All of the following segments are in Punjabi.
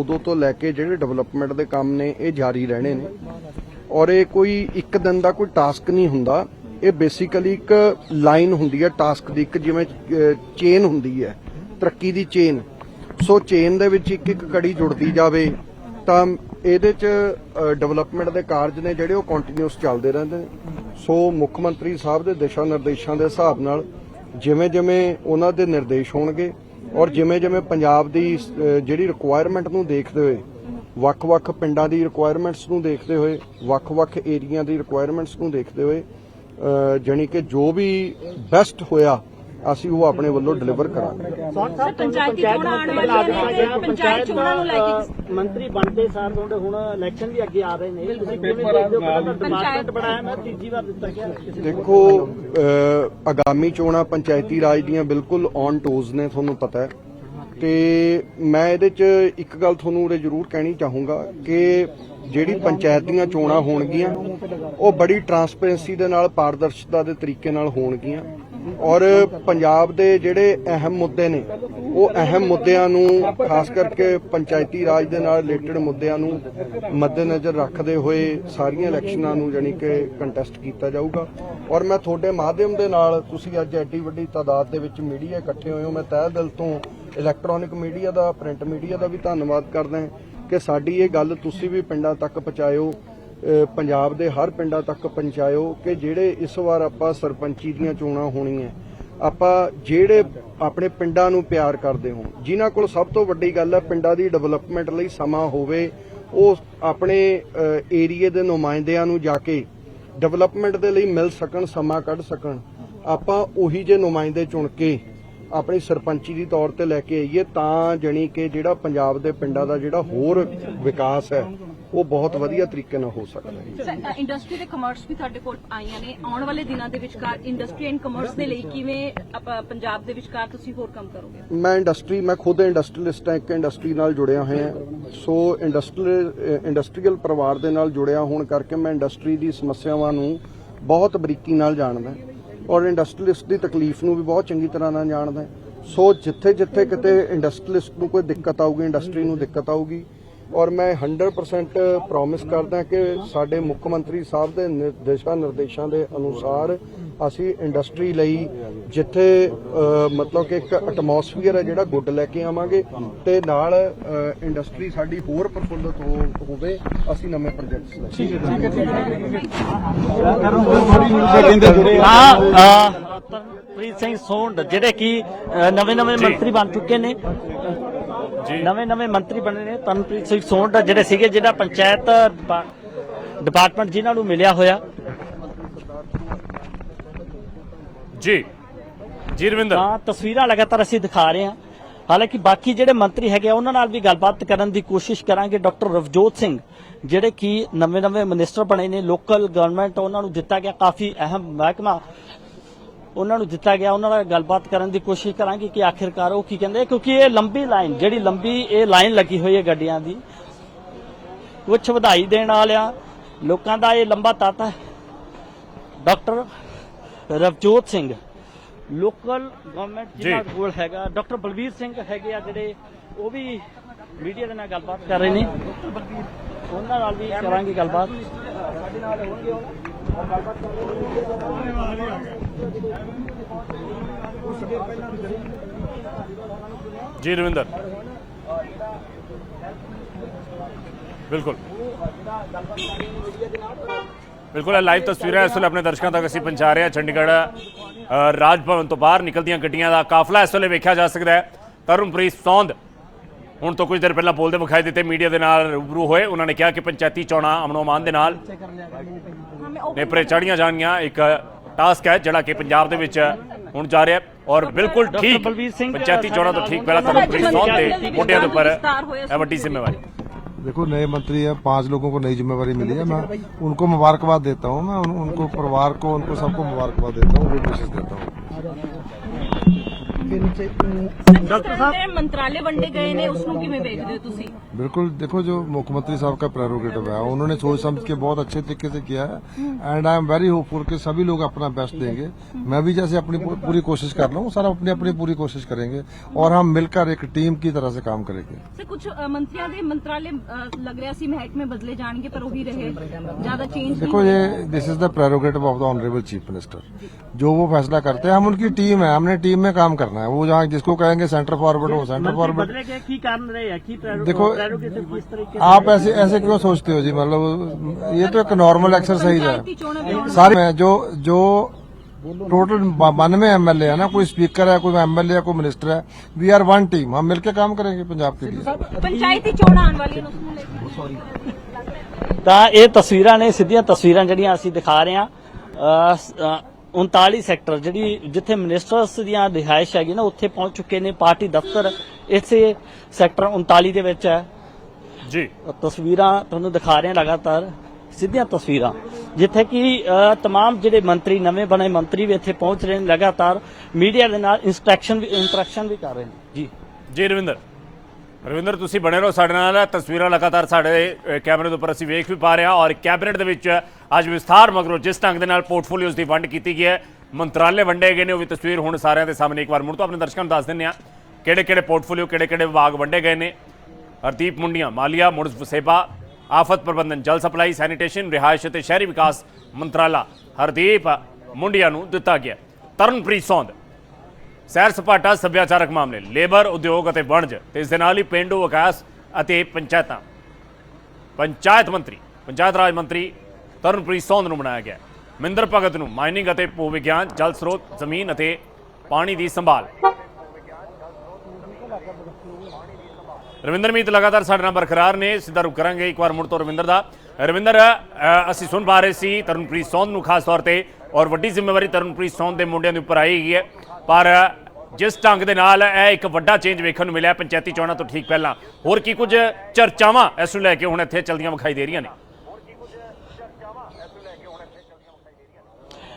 ਉਦੋਂ ਤੋਂ ਲੈ ਕੇ ਜਿਹੜੇ ਡਿਵੈਲਪਮੈਂਟ ਦੇ ਕੰਮ ਨੇ, ਇਹ ਜਾਰੀ ਰਹਿਣੇ ਨੇ। ਔਰ ਇਹ ਕੋਈ ਇੱਕ ਦਿਨ ਦਾ ਕੋਈ ਟਾਸਕ ਨਹੀਂ ਹੁੰਦਾ। ਇਹ ਬੇਸਿਕਲੀ ਇੱਕ ਲਾਈਨ ਹੁੰਦੀ ਹੈ ਟਾਸਕ ਦੀ ਇੱਕ ਜਿਵੇਂ ਚੇਨ ਹੁੰਦੀ ਹੈ, ਤਰੱਕੀ ਦੀ ਚੇਨ ਸੋ ਚੇਨ ਦੇ ਵਿੱਚ ਇੱਕ ਇੱਕ ਕੜੀ ਜੁੜਦੀ ਜਾਵੇ, ਤਾਂ ਇਹਦੇ ਚ ਡਿਵੈਲਪਮੈਂਟ ਦੇ ਕਾਰਜ ਨੇ ਜਿਹੜੇ ਉਹ ਕੰਟੀਨਿਊਸ ਚੱਲਦੇ ਰਹਿੰਦੇ ਨੇ। ਸੋ ਮੁੱਖ ਮੰਤਰੀ ਸਾਹਿਬ ਦੇ ਦਿਸ਼ਾ ਨਿਰਦੇਸ਼ਾਂ ਦੇ ਹਿਸਾਬ ਨਾਲ ਜਿਵੇਂ ਜਿਵੇਂ ਉਹਨਾਂ ਦੇ ਨਿਰਦੇਸ਼ ਹੋਣਗੇ ਔਰ ਜਿਵੇਂ ਜਿਵੇਂ ਪੰਜਾਬ ਦੀ ਅਹ, ਜਿਹੜੀ ਰਿਕੁਆਇਰਮੈਂਟ ਨੂੰ ਦੇਖਦੇ ਹੋਏ ਵੱਖ-ਵੱਖ ਪਿੰਡਾਂ ਦੀ ਰਿਕੁਆਇਰਮੈਂਟਸ ਨੂੰ ਦੇਖਦੇ ਹੋਏ ਵੱਖ-ਵੱਖ ਏਰੀਆ ਦੀ ਰਿਕੁਆਇਰਮੈਂਟਸ ਨੂੰ ਦੇਖਦੇ ਹੋਏ ਅਹ, ਜਾਣੀ ਕਿ ਜੋ ਵੀ ਬੈਸਟ ਹੋਇਆ ਅਸੀਂ ਉਹ ਆਪਣੇ ਵੱਲੋਂ ਡਿਲੀਵਰ ਕਰਾਂਗੇ। ਸਰ ਪੰਚਾਇਤੀ ਚੋਣਾਂ ਆਉਣ ਵਾਲੀਆਂ ਨੇ ਤੇ ਪੰਚਾਇਤ ਚੋਣਾਂ ਨੂੰ ਲੈ ਕੇ ਮੰਤਰੀ ਬਣਦੇ ਸਾਰ ਤੁਹਾਡੇ ਹੁਣ ਇਲੈਕਸ਼ਨ ਵੀ ਅੱਗੇ ਆ ਰਹੇ ਨੇ। ਤੁਸੀਂ ਕਿਵੇਂ ਦੇਖਦੇ ਹੋ ਪਹਿਲਾਂ ਡਿਪਾਰਟਮੈਂਟ ਬਣਾਇਆ? ਮੈਂ ਤੀਜੀ ਵਾਰ ਦਿੱਤਾ ਗਿਆ। ਕਿਸੇ ਨੇ। ਦੇਖੋ ਆਗਾਮੀ ਚੋਣਾਂ ਪੰਚਾਇਤੀ ਰਾਜ ਦੀਆਂ ਬਿਲਕੁਲ ਔਨ ਟੋਜ਼ ਨੇ ਤੁਹਾਨੂੰ ਪਤਾ ਹੈ। ਤੇ ਮੈਂ ਇਹਦੇ 'ਚ ਇੱਕ ਗੱਲ ਤੁਹਾਨੂੰ ਉਰੇ ਜ਼ਰੂਰ ਕਹਿਣੀ ਚਾਹੂੰਗਾ ਕਿ ਜਿਹੜੀ ਪੰਚਾਇਤ ਦੀਆਂ ਚੋਣਾਂ ਹੋਣਗੀਆਂ ਉਹ ਬੜੀ ਟਰਾਂਸਪੇਰੈਂਸੀ ਦੇ ਨਾਲ ਪਾਰਦਰਸ਼ਤਾ ਦੇ ਤਰੀਕੇ ਨਾਲ ਹੋਣਗੀਆਂ। ਔਰ ਪੰਜਾਬ ਦੇ ਜਿਹੜੇ ਅਹਿਮ ਮੁੱਦੇ ਨੇ, ਉਹ ਅਹਿਮ ਮੁੱਦਿਆਂ ਨੂੰ, ਖਾਸ ਕਰਕੇ ਪੰਚਾਇਤੀ ਰਾਜ ਦੇ ਨਾਲ ਰਿਲੇਟਡ ਮੁੱਦਿਆਂ ਨੂੰ ਮੱਦੇਨਜ਼ਰ ਰੱਖਦੇ ਹੋਏ ਸਾਰੀਆਂ ਇਲੈਕਸ਼ਨਾਂ ਨੂੰ ਜਾਣੀ ਕਿ ਕੰਟੈਸਟ ਕੀਤਾ ਜਾਊਗਾ। ਔਰ ਮੈਂ ਤੁਹਾਡੇ ਮਾਧਿਅਮ ਦੇ ਨਾਲ, ਤੁਸੀਂ ਅੱਜ ਐਡੀ ਵੱਡੀ ਤਾਦਾਦ ਦੇ ਵਿੱਚ ਮੀਡੀਆ ਇਕੱਠੇ ਹੋਏ ਹੋ, ਮੈਂ ਤਹਿ ਦਿਲ ਤੋਂ ਇਲੈਕਟ੍ਰੋਨਿਕ ਮੀਡੀਆ ਦਾ ਪ੍ਰਿੰਟ ਮੀਡੀਆ ਦਾ ਵੀ ਧੰਨਵਾਦ ਕਰਦਾ ਹਾਂ ਕਿ ਸਾਡੀ ਇਹ ਗੱਲ ਤੁਸੀਂ ਵੀ ਪਿੰਡਾਂ ਤੱਕ ਪਹੁੰਚਾਇਓ। ਪੰਜਾਬ ਦੇ ਹਰ ਪਿੰਡਾਂ ਤੱਕ ਪਹੁੰਚਾਇਓ ਕਿ ਜਿਹੜੇ ਇਸ ਵਾਰ ਆਪਾਂ ਸਰਪੰਚੀ ਦੀਆਂ ਚੋਣਾਂ ਹੋਣੀਆਂ, ਆਪਾਂ ਜਿਹੜੇ ਆਪਣੇ ਪਿੰਡਾਂ ਨੂੰ ਪਿਆਰ ਕਰਦੇ ਹੋ ਜਿਨ੍ਹਾਂ ਕੋਲ ਸਭ ਤੋਂ ਵੱਡੀ ਗੱਲ ਹੈ ਪਿੰਡਾਂ ਦੀ ਡਿਵੈਲਪਮੈਂਟ ਲਈ ਸਮਾਂ ਹੋਵੇ, ਉਹ ਆਪਣੇ ਏਰੀਏ ਦੇ ਨੁਮਾਇੰਦਿਆਂ ਨੂੰ ਜਾ ਕੇ ਡਿਵੈਲਪਮੈਂਟ ਦੇ ਲਈ ਮਿਲ ਸਕਣ, ਸਮਾਂ ਕੱਢ ਸਕਣ, ਆਪਾਂ ਉਹੀ ਜੇ ਨੁਮਾਇੰਦੇ ਚੁਣ ਕੇ ਆਪਣੀ ਸਰਪੰਚੀ ਦੀ ਤੌਰ ਤੇ ਲੈ ਕੇ ਆਈਏ ਤਾਂ ਜਣੀ ਕਿ ਜਿਹੜਾ ਪੰਜਾਬ ਦੇ ਪਿੰਡਾਂ ਦਾ ਜਿਹੜਾ ਹੋਰ ਵਿਕਾਸ ਹੈ ਉਹ ਬਹੁਤ ਵਧੀਆ ਤਰੀਕੇ ਨਾਲ ਹੋ ਸਕਦਾ ਹੈ। ਇੰਡਸਟਰੀ ਤੇ ਕਮਰਸ ਵੀ ਤੁਹਾਡੇ ਕੋਲ ਆਈਆਂ ਨੇ। ਆਉਣ ਵਾਲੇ ਦਿਨਾਂ ਦੇ ਵਿਚਕਾਰ ਇੰਡਸਟਰੀ ਐਂਡ ਕਮਰਸ ਦੇ ਲਈ ਕਿਵੇਂ ਪੰਜਾਬ ਦੇ ਵਿਚਕਾਰ ਤੁਸੀਂ ਹੋਰ ਕੰਮ ਕਰੋਗੇ? ਮੈਂ ਇੰਡਸਟਰੀ ਮੈਂ ਖੁਦ ਇੰਡਸਟਰੀਲਿਸਟ ਹਾਂ ਇੱਕ ਇੰਡਸਟਰੀ ਨਾਲ ਜੁੜਿਆ ਹੋਇਆ ਸੋ ਇੰਡਸਟਰੀਅਲ ਇੰਡਸਟਰੀਅਲ ਪਰਿਵਾਰ ਦੇ ਨਾਲ ਜੁੜਿਆ ਹੋਣ ਕਰਕੇ ਮੈਂ ਇੰਡਸਟਰੀ ਦੀ ਸਮੱਸਿਆਵਾਂ ਨੂੰ ਬਹੁਤ ਬਰੀਕੀ ਨਾਲ ਜਾਣਦਾ ਔਰ ਇੰਡਸਟਰੀਲਿਸਟ ਦੀ ਤਕਲੀਫ ਨੂੰ ਵੀ ਬਹੁਤ ਚੰਗੀ ਤਰ੍ਹਾਂ ਨਾਲ ਜਾਣਦਾ ਸੋ ਜਿੱਥੇ ਜਿੱਥੇ ਕਿਤੇ ਇੰਡਸਟਰੀਲਿਸਟ ਨੂੰ ਕੋਈ ਦਿੱਕਤ ਆਊਗੀ, ਇੰਡਸਟਰੀ ਨੂੰ ਦਿੱਕਤ ਆਊਗੀ ਔਰ ਮੈਂ 100% ਪ੍ਰੋਮਿਸ ਕਰਦਾ ਕਿ ਸਾਡੇ ਮੁੱਖ ਮੰਤਰੀ ਸਾਹਿਬ ਦੇ ਨਿਰਦੇਸ਼ਾਂ ਨਿਰਦੇਸ਼ਾਂ ਦੇ ਅਨੁਸਾਰ ਅਸੀਂ ਇੰਡਸਟਰੀ ਲਈ ਜਿੱਥੇ ਮਤਲਬ ਕਿ ਇੱਕ ਐਟਮੋਸਫੀਅਰ ਹੈ ਜਿਹੜਾ ਗੁੱਡ ਲੈ ਕੇ ਆਵਾਂਗੇ ਤੇ ਨਾਲ ਇੰਡਸਟਰੀ ਸਾਡੀ ਹੋਰ ਪ੍ਰਫੁੱਲਤ ਹੋਵੇ ਅਸੀਂ ਨਵੇਂ ਪ੍ਰੋਜੈਕਟਸ ਲੈ ਠੀਕ ਹੈ ਹਾਂ ਪ੍ਰੀਤ ਸਿੰਘ ਸੋਂਡ ਜਿਹੜੇ ਕਿ ਨਵੇਂ ਨਵੇਂ ਮੰਤਰੀ ਬਣ ਚੁੱਕੇ ਨੇ। ਨਵੇਂ ਨਵੇਂ ਮੰਤਰੀ ਬਣੇ ਨੇ ਤਨਪ੍ਰੀਤ ਸਿੰਘ ਸੋਂਡ ਜਿਹੜੇ ਸੀਗੇ ਜਿਹੜਾ ਪੰਚਾਇਤ ਡਿਪਾ- ਡਿਪਾਰਟਮੈਂਟ ਜਿਨ੍ਹਾਂ ਨੂੰ ਮਿਲਿਆ ਹੋਇਆ। ਜੀ। ਜੀ ਰਵਿੰਦਰ। ਤਾਂ ਤਸਵੀਰਾਂ ਲਗਾਤਾਰ ਅਸੀਂ ਦਿਖਾ ਰਹੇ ਹਾਂ। ਹਾਲਾਂਕਿ ਬਾਕੀ ਜਿਹੜੇ ਮੰਤਰੀ ਹੈਗੇ ਆ, ਉਹਨਾਂ ਨਾਲ ਵੀ ਗੱਲਬਾਤ ਕਰਨ ਦੀ ਕੋਸ਼ਿਸ਼ ਕਰਾਂਗੇ ਡਾਕਟਰ ਰਵਜੋਤ ਸਿੰਘ ਜਿਹੜੇ ਕਿ ਨਵੇਂ ਨਵੇਂ ਮਿਨਿਸਟਰ ਬਣੇ ਨੇ ਲੋਕਲ ਗਵਰਨਮੈਂਟ ਉਹਨਾਂ ਨੂੰ ਦਿੱਤਾ ਗਿਆ ਕਾਫੀ ਅਹਿਮ ਮਹਿਕਮਾ। ਉਹਨਾਂ ਨੂੰ ਦਿੱਤਾ ਗਿਆ ਉਹਨਾਂ ਨਾਲ ਗੱਲਬਾਤ ਕਰਨ ਦੀ ਕੋਸ਼ਿਸ਼ ਕਰਾਂਗੇ ਕਿ ਆਖਿਰਕਾਰ ਉਹ ਕੀ ਕਹਿੰਦੇ ਕਿਉਂਕਿ ਇਹ ਲੰਬੀ ਲਾਈਨ ਜਿਹੜੀ ਲੰਬੀ ਇਹ ਲਾਈਨ ਲੱਗੀ ਹੋਈ ਹੈ ਗੱਡੀਆਂ ਦੀ ਕੁਝ ਵਧਾਈ ਦੇਣ ਵਾਲਿਆਂ ਲੋਕਾਂ ਦਾ ਇਹ ਲੰਬਾ ਤਾਤਾ ਹੈ। Doctor Ravjot Singh local government ਜਿਹਨਾਂ। ਕੋਲ ਹੈਗਾ ਡਾਕਟਰ ਬਲਵੀਰ ਸਿੰਘ ਹੈਗੇ ਆ ਜਿਹੜੇ ਉਹ ਵੀ ਮੀਡੀਆ ਦੇ ਨਾਲ ਗੱਲਬਾਤ ਕਰ ਰਹੇ ਨੇ। ਉਹਨਾਂ ਨਾਲ ਵੀ ਕਰਾਂਗੇ ਗੱਲਬਾਤ ਸਾਡੇ ਨਾਲ ਹੋਣਗੇ ਉਹ ਗੱਲਬਾਤ। ਜੀ ਰਵਿੰਦਰ ਬਿਲਕੁਲ ਬਿਲਕੁਲ ਇਹ ਲਾਈਵ ਤਸਵੀਰਾਂ ਇਸ ਵੇਲੇ ਆਪਣੇ ਦਰਸ਼ਕਾਂ ਤੱਕ ਅਸੀਂ ਪਹੁੰਚਾ ਰਹੇ ਹਾਂ ਚੰਡੀਗੜ੍ਹ ਅ, ਰਾਜ ਭਵਨ ਤੋਂ ਬਾਹਰ ਨਿਕਲਦੀਆਂ ਗੱਡੀਆਂ ਦਾ ਕਾਫਲਾ ਇਸ ਵੇਲੇ ਵੇਖਿਆ ਜਾ ਸਕਦਾ ਹੈ ਤਰੁਣਪ੍ਰੀਤ ਸੌਂਦ ਹੁਣ ਤੋਂ ਕੁਝ ਦੇਰ ਪਹਿਲਾਂ ਬੋਲਦੇ ਵਿਖਾਈ ਦਿੱਤੇ ਮੀਡੀਆ ਦੇ ਨਾਲ ਰੂਬਰੂ ਹੋਏ ਉਹਨਾਂ ਨੇ ਕਿਹਾ ਕਿ ਪੰਚਾਇਤੀ ਚੋਣਾਂ ਅਮਨੋ ਮਾਨ ਦੇ ਨਾਲ ਨੇਪਰੇ ਚੜੀਆਂ ਜਾਣਗੀਆਂ ਇੱਕ ਟਾਸਕ ਹੈ ਜਿਹੜਾ ਕਿ ਪੰਜਾਬ ਦੇ ਵਿੱਚ ਹੁਣ ਜਾ ਰਿਹਾ ਹੈ ਔਰ ਬਿਲਕੁਲ ਡਾਕਟਰ ਠੀਕ ਬਲਵੀਰ ਸਿੰਘ ਪੰਚਾਇਤੀ ਚੋਣਾਂ ਤੋਂ ਠੀਕ ਪਹਿਲਾਂ ਤਰੁਣਪ੍ਰੀਤ ਸੌਂਦ ਦੇ ਮੋਢਿਆਂ ਦੇ ਉੱਪਰ ਇਹ ਵੱਡੀ ਜ਼ਿੰਮੇਵਾਰੀ देखो नए मंत्री है पांच लोगों को नई जिम्मेवारी मिली है मैं उनको मुबारकबाद देता हूँ मैं उन, उनको परिवार को उनको सबको मुबारकबाद देता हूँ गुड विशेष देता हूँ ਡਾਕਟਰ ਸਾਹਿਬ ਜਿਹੜੇ ਮੰਤਰਾਲੇ ਵੰਡੇ ਗਏ ਨੇ ਉਸ ਨੂੰ ਕਿਵੇਂ ਵੇਖਦੇ ਹੋ ਤੁਸੀਂ बिल्कुल देखो जो मुख्यमंत्री साहब का प्रेरोगेटिव है उन्होंने सोच समझ के बहुत अच्छे तरीके से किया है and I am very hopeful कि सभी लोग अपना बेस्ट देंगे मैं भी जैसे अपनी पू- पूरी कोशिश कर रहा हूँ सर अपनी अपनी पूरी कोशिश करेंगे और हम मिलकर एक टीम की तरह से काम करेंगे ਸੇ ਕੁਝ ਮੰਤਰੀਆਂ ਦੇ ਮੰਤਰਾਲੇ ਅ, ਲੱਗ ਰਿਹਾ ਸੀ ਮਹਿਕਮੇ ਬਦਲੇ ਜਾਣਗੇ ਪਰ ਉਹੀ ਰਹੇ ਜ਼ਿਆਦਾ ਚੇਂਜ देखो ये this is the prerogative of the honourable chief minister जो वो फैसला करते हैं हम उनकी टीम है हमने टीम में काम करना है वो जहाँ जिसको कहेंगे सेंटर फॉरवर्ड हो सेंटर ਮੰਤਰੀ फॉरवर्ड ਬਦਲੇ ਗਏ ਕੀ ਕਾਰਨ ਰਹੇ ਆ ਕੀ ਪ੍ਰੈਰੋ- ਦੇਖੋ, ਪ੍ਰੈਰੋਗੇਟਿਵ ਕਿਸ ਤਰੀਕੇ आप ऐसे ऐसे क्यों सोचते हो जी मतलब ये तो एक नॉर्मल एक्सरसाइज ਪੰਚਾਇਤੀ है ਚੋਣਾਂ ਵਿੱਚ सारे में जो जो टोटल बानवे एमएलए है ना कोई स्पीकर है कोई एमएलए है कोई मिनिस्टर है वी आर वन टीम हम मिलकर काम करेंगे पंजाब के लिए ਪੰਚਾਇਤੀ ਚੋਣਾਂ ਆਉਣ ਵਾਲੀਆਂ ਨੇ ਉਸ ਨੂੰ ਲੈ ਕੇ ਤਾਂ ਇਹ ਤਸਵੀਰਾਂ ਨੇ ਸਿੱਧੀਆਂ ਤਸਵੀਰਾਂ ਜਿਹੜੀਆਂ ਅਸੀਂ ਦਿਖਾ ਰਹੇ ਹਾਂ ਅਹ, ਸ- ਅਹ, 39 ਸੈਕਟਰ ਜਿਹੜੀ ਜਿੱਥੇ ਮਿਨਿਸਟਰਸ ਦੀਆਂ ਰਿਹਾਇਸ਼ ਹੈਗੀ ਨਾ ਉੱਥੇ ਪਹੁੰਚ ਚੁੱਕੇ ਨੇ ਪਾਰਟੀ ਦਫ਼ਤਰ ਇਸੇ ਸੈਕਟਰ 39 ਦੇ ਵਿੱਚ ਹੈ ਜੀ ਤਸਵੀਰਾਂ ਤੁਹਾਨੂੰ ਦਿਖਾ ਰਹੇ ਹਾਂ ਲਗਾਤਾਰ ਸਿੱਧੀਆਂ ਤਸਵੀਰਾਂ ਜਿੱਥੇ ਕਿ ਅ, तमाम ਜਿਹੜੇ ਮੰਤਰੀ ਨਵੇਂ ਬਣੇ ਮੰਤਰੀ ਵੀ ਇੱਥੇ ਪਹੁੰਚ ਰਹੇ ਨੇ ਲਗਾਤਾਰ ਮੀਡੀਆ ਦੇ ਨਾਲ ਇੰਸਟਰਕਸ਼ਨ ਵੀ ਇੰਟਰੈਕਸ਼ਨ ਵੀ ਕਰ ਰਹੇ ਨੇ ਜੀ ਜੀ ਰਵਿੰਦਰ ਰਵਿੰਦਰ, ਤੁਸੀਂ ਬਣੇ ਰਹੋ ਸਾਡੇ ਨਾਲ। ਤਸਵੀਰਾਂ ਲਗਾਤਾਰ ਸਾਡੇ ਕੈਮਰੇ ਦੇ ਉੱਪਰ ਅਸੀਂ ਵੇਖ ਵੀ ਪਾ ਰਹੇ ਹਾਂ ਔਰ ਕੈਬਨਿਟ ਦੇ ਵਿੱਚ ਅੱਜ ਵਿਸਥਾਰ ਮਗਰੋਂ ਜਿਸ ਢੰਗ ਦੇ ਨਾਲ ਪੋਰਟਫੋਲੀਓਜ਼ ਦੀ ਵੰਡ ਕੀਤੀ ਗਈ ਹੈ, ਮੰਤਰਾਲੇ ਵੰਡੇ ਗਏ ਨੇ, ਉਹ ਵੀ ਤਸਵੀਰ ਹੁਣ ਸਾਰਿਆਂ ਦੇ ਸਾਹਮਣੇ ਇੱਕ ਵਾਰ ਮੁੜ ਤੋਂ ਆਪਣੇ ਦਰਸ਼ਕਾਂ ਨੂੰ ਦੱਸ ਦਿੰਦੇ ਹਾਂ। ਕਿਹੜੇ ਕਿਹੜੇ ਪੋਰਟਫੋਲੀਓ ਕਿਹੜੇ ਕਿਹੜੇ ਵਿਭਾਗ ਵੰਡੇ ਗਏ ਨੇ? ਹਰਦੀਪ ਮੁੰਡੀਆਂ, ਮਾਲੀਆ ਮੁੜ ਵਸੇਬਾ, ਆਫਤ ਪ੍ਰਬੰਧਨ, ਜਲ ਸਪਲਾਈ, ਸੈਨੀਟੇਸ਼ਨ, ਰਿਹਾਇਸ਼ ਅਤੇ ਸ਼ਹਿਰੀ ਵਿਕਾਸ ਮੰਤਰਾਲਾ ਹਰਦੀਪ ਮੁੰਡੀਆਂ ਨੂੰ ਦਿੱਤਾ ਗਿਆ। ਤਰਨਪ੍ਰੀਤ ਸੌਂਦ ਸੈਰ ਸਪਾਟਾ, ਸੱਭਿਆਚਾਰਕ ਮਾਮਲੇ, ਲੇਬਰ, ਉਦਯੋਗ ਅਤੇ ਵਣਜ, ਤੇ ਇਸ ਦੇ ਨਾਲ ਹੀ ਪਿੰਡੂ ਵਿਕਾਸ ਅਤੇ ਪੰਚਾਇਤਾਂ। ਪੰਚਾਇਤ ਮੰਤਰੀ, ਪੰਚਾਇਤ ਰਾਜ ਮੰਤਰੀ ਤਰਨਪ੍ਰੀਤ ਸੌਂਦ ਨੂੰ ਬਣਾਇਆ ਗਿਆ। ਮਿੰਦਰ ਭਗਤ ਨੂੰ ਮਾਈਨਿੰਗ ਅਤੇ ਭੂ ਵਿਗਿਆਨ, ਜਲ ਸਰੋਤ, ਜ਼ਮੀਨ ਅਤੇ ਪਾਣੀ ਦੀ ਸੰਭਾਲ। ਰਵਿੰਦਰ ਮੀਤ ਲਗਾਤਾਰ ਸਾਡੇ ਨਾਲ ਬਰਕਰਾਰ ਨੇ, ਸਿੱਧਾ ਰੁਕ ਕਰਾਂਗੇ ਇੱਕ ਵਾਰ ਮੁੜ ਤੋਂ ਰਵਿੰਦਰ ਦਾ। ਰਵਿੰਦਰ ਅਸੀਂ ਸੁਣ ਪਾ ਰਹੇ ਸੀ ਤਰਨਪ੍ਰੀਤ ਸੌਂਦ ਨੂੰ ਖਾਸ ਤੌਰ ਤੇ, ਔਰ ਵੱਡੀ ਜ਼ਿੰਮੇਵਾਰੀ ਤਰਨਪ੍ਰੀਤ ਸੌਂਦ ਦੇ ਮੁੰਡਿਆਂ ਦੇ ਉੱਪਰ ਆਈ ਗਈ ਹੈ। ਪਰ ਜਿਸ ਢੰਗ ਦੇ ਨਾਲ ਇਹ ਇੱਕ ਵੱਡਾ ਚੇਂਜ ਵੇਖਣ ਨੂੰ ਮਿਲਿਆ, ਪੰਚਾਇਤੀ ਚੋਣਾਂ ਤੋਂ ਠੀਕ ਪਹਿਲਾਂ। ਹੋਰ ਕੀ ਕੁਝ ਚਰਚਾਵਾਂ ਇਸ ਨੂੰ ਲੈ ਕੇ ਹੁਣ ਇੱਥੇ ਚਲਦੀਆਂ ਵਿਖਾਈ ਦੇ ਰਹੀਆਂ ਨੇ?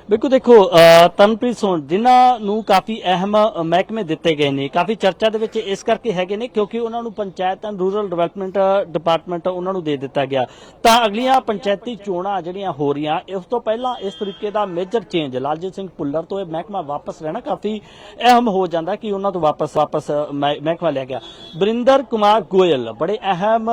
ਬਿਲਕੁਲ ਦੇਖੋ ਅ, ਤਨਪ੍ਰੀਤ ਸੋਨ ਜਿਨ੍ਹਾਂ ਨੂੰ ਕਾਫੀ ਅਹਿਮ ਮਹਿਕਮੇ ਦਿੱਤੇ ਗਏ ਨੇ ਕਾਫੀ ਚਰਚਾ ਦੇ ਵਿੱਚ ਇਸ ਕਰਕੇ ਹੈਗੇ ਨੇ ਕਿਉਂਕਿ ਉਹਨਾਂ ਨੂੰ panchayat and rural development department ਉਹਨਾਂ ਨੂੰ ਦੇ ਦਿੱਤਾ ਗਿਆ। ਤਾਂ ਅਗਲੀਆਂ ਪੰਚਾਇਤੀ ਚੋਣਾਂ ਜਿਹੜੀਆਂ ਹੋ ਰਹੀਆਂ ਇਸ ਤੋਂ ਪਹਿਲਾਂ ਇਸ ਤਰੀਕੇ ਦਾ ਮੇਜਰ ਚੇਂਜ ਲਾਲਜੀਤ ਸਿੰਘ ਭੁੱਲਰ ਤੋਂ ਇਹ ਮਹਿਕਮਾ ਵਾਪਸ ਲੈਣਾ ਕਾਫੀ ਅਹਿਮ ਹੋ ਜਾਂਦਾ ਕਿ ਉਹਨਾਂ ਤੋਂ ਵਾਪਸ ਵਾਪਸ ਮਹਿਕਮਾ ਲਿਆ ਗਿਆ। ਬਰਿੰਦਰ ਕੁਮਾਰ ਗੋਇਲ ਬੜੇ ਅਹਿਮ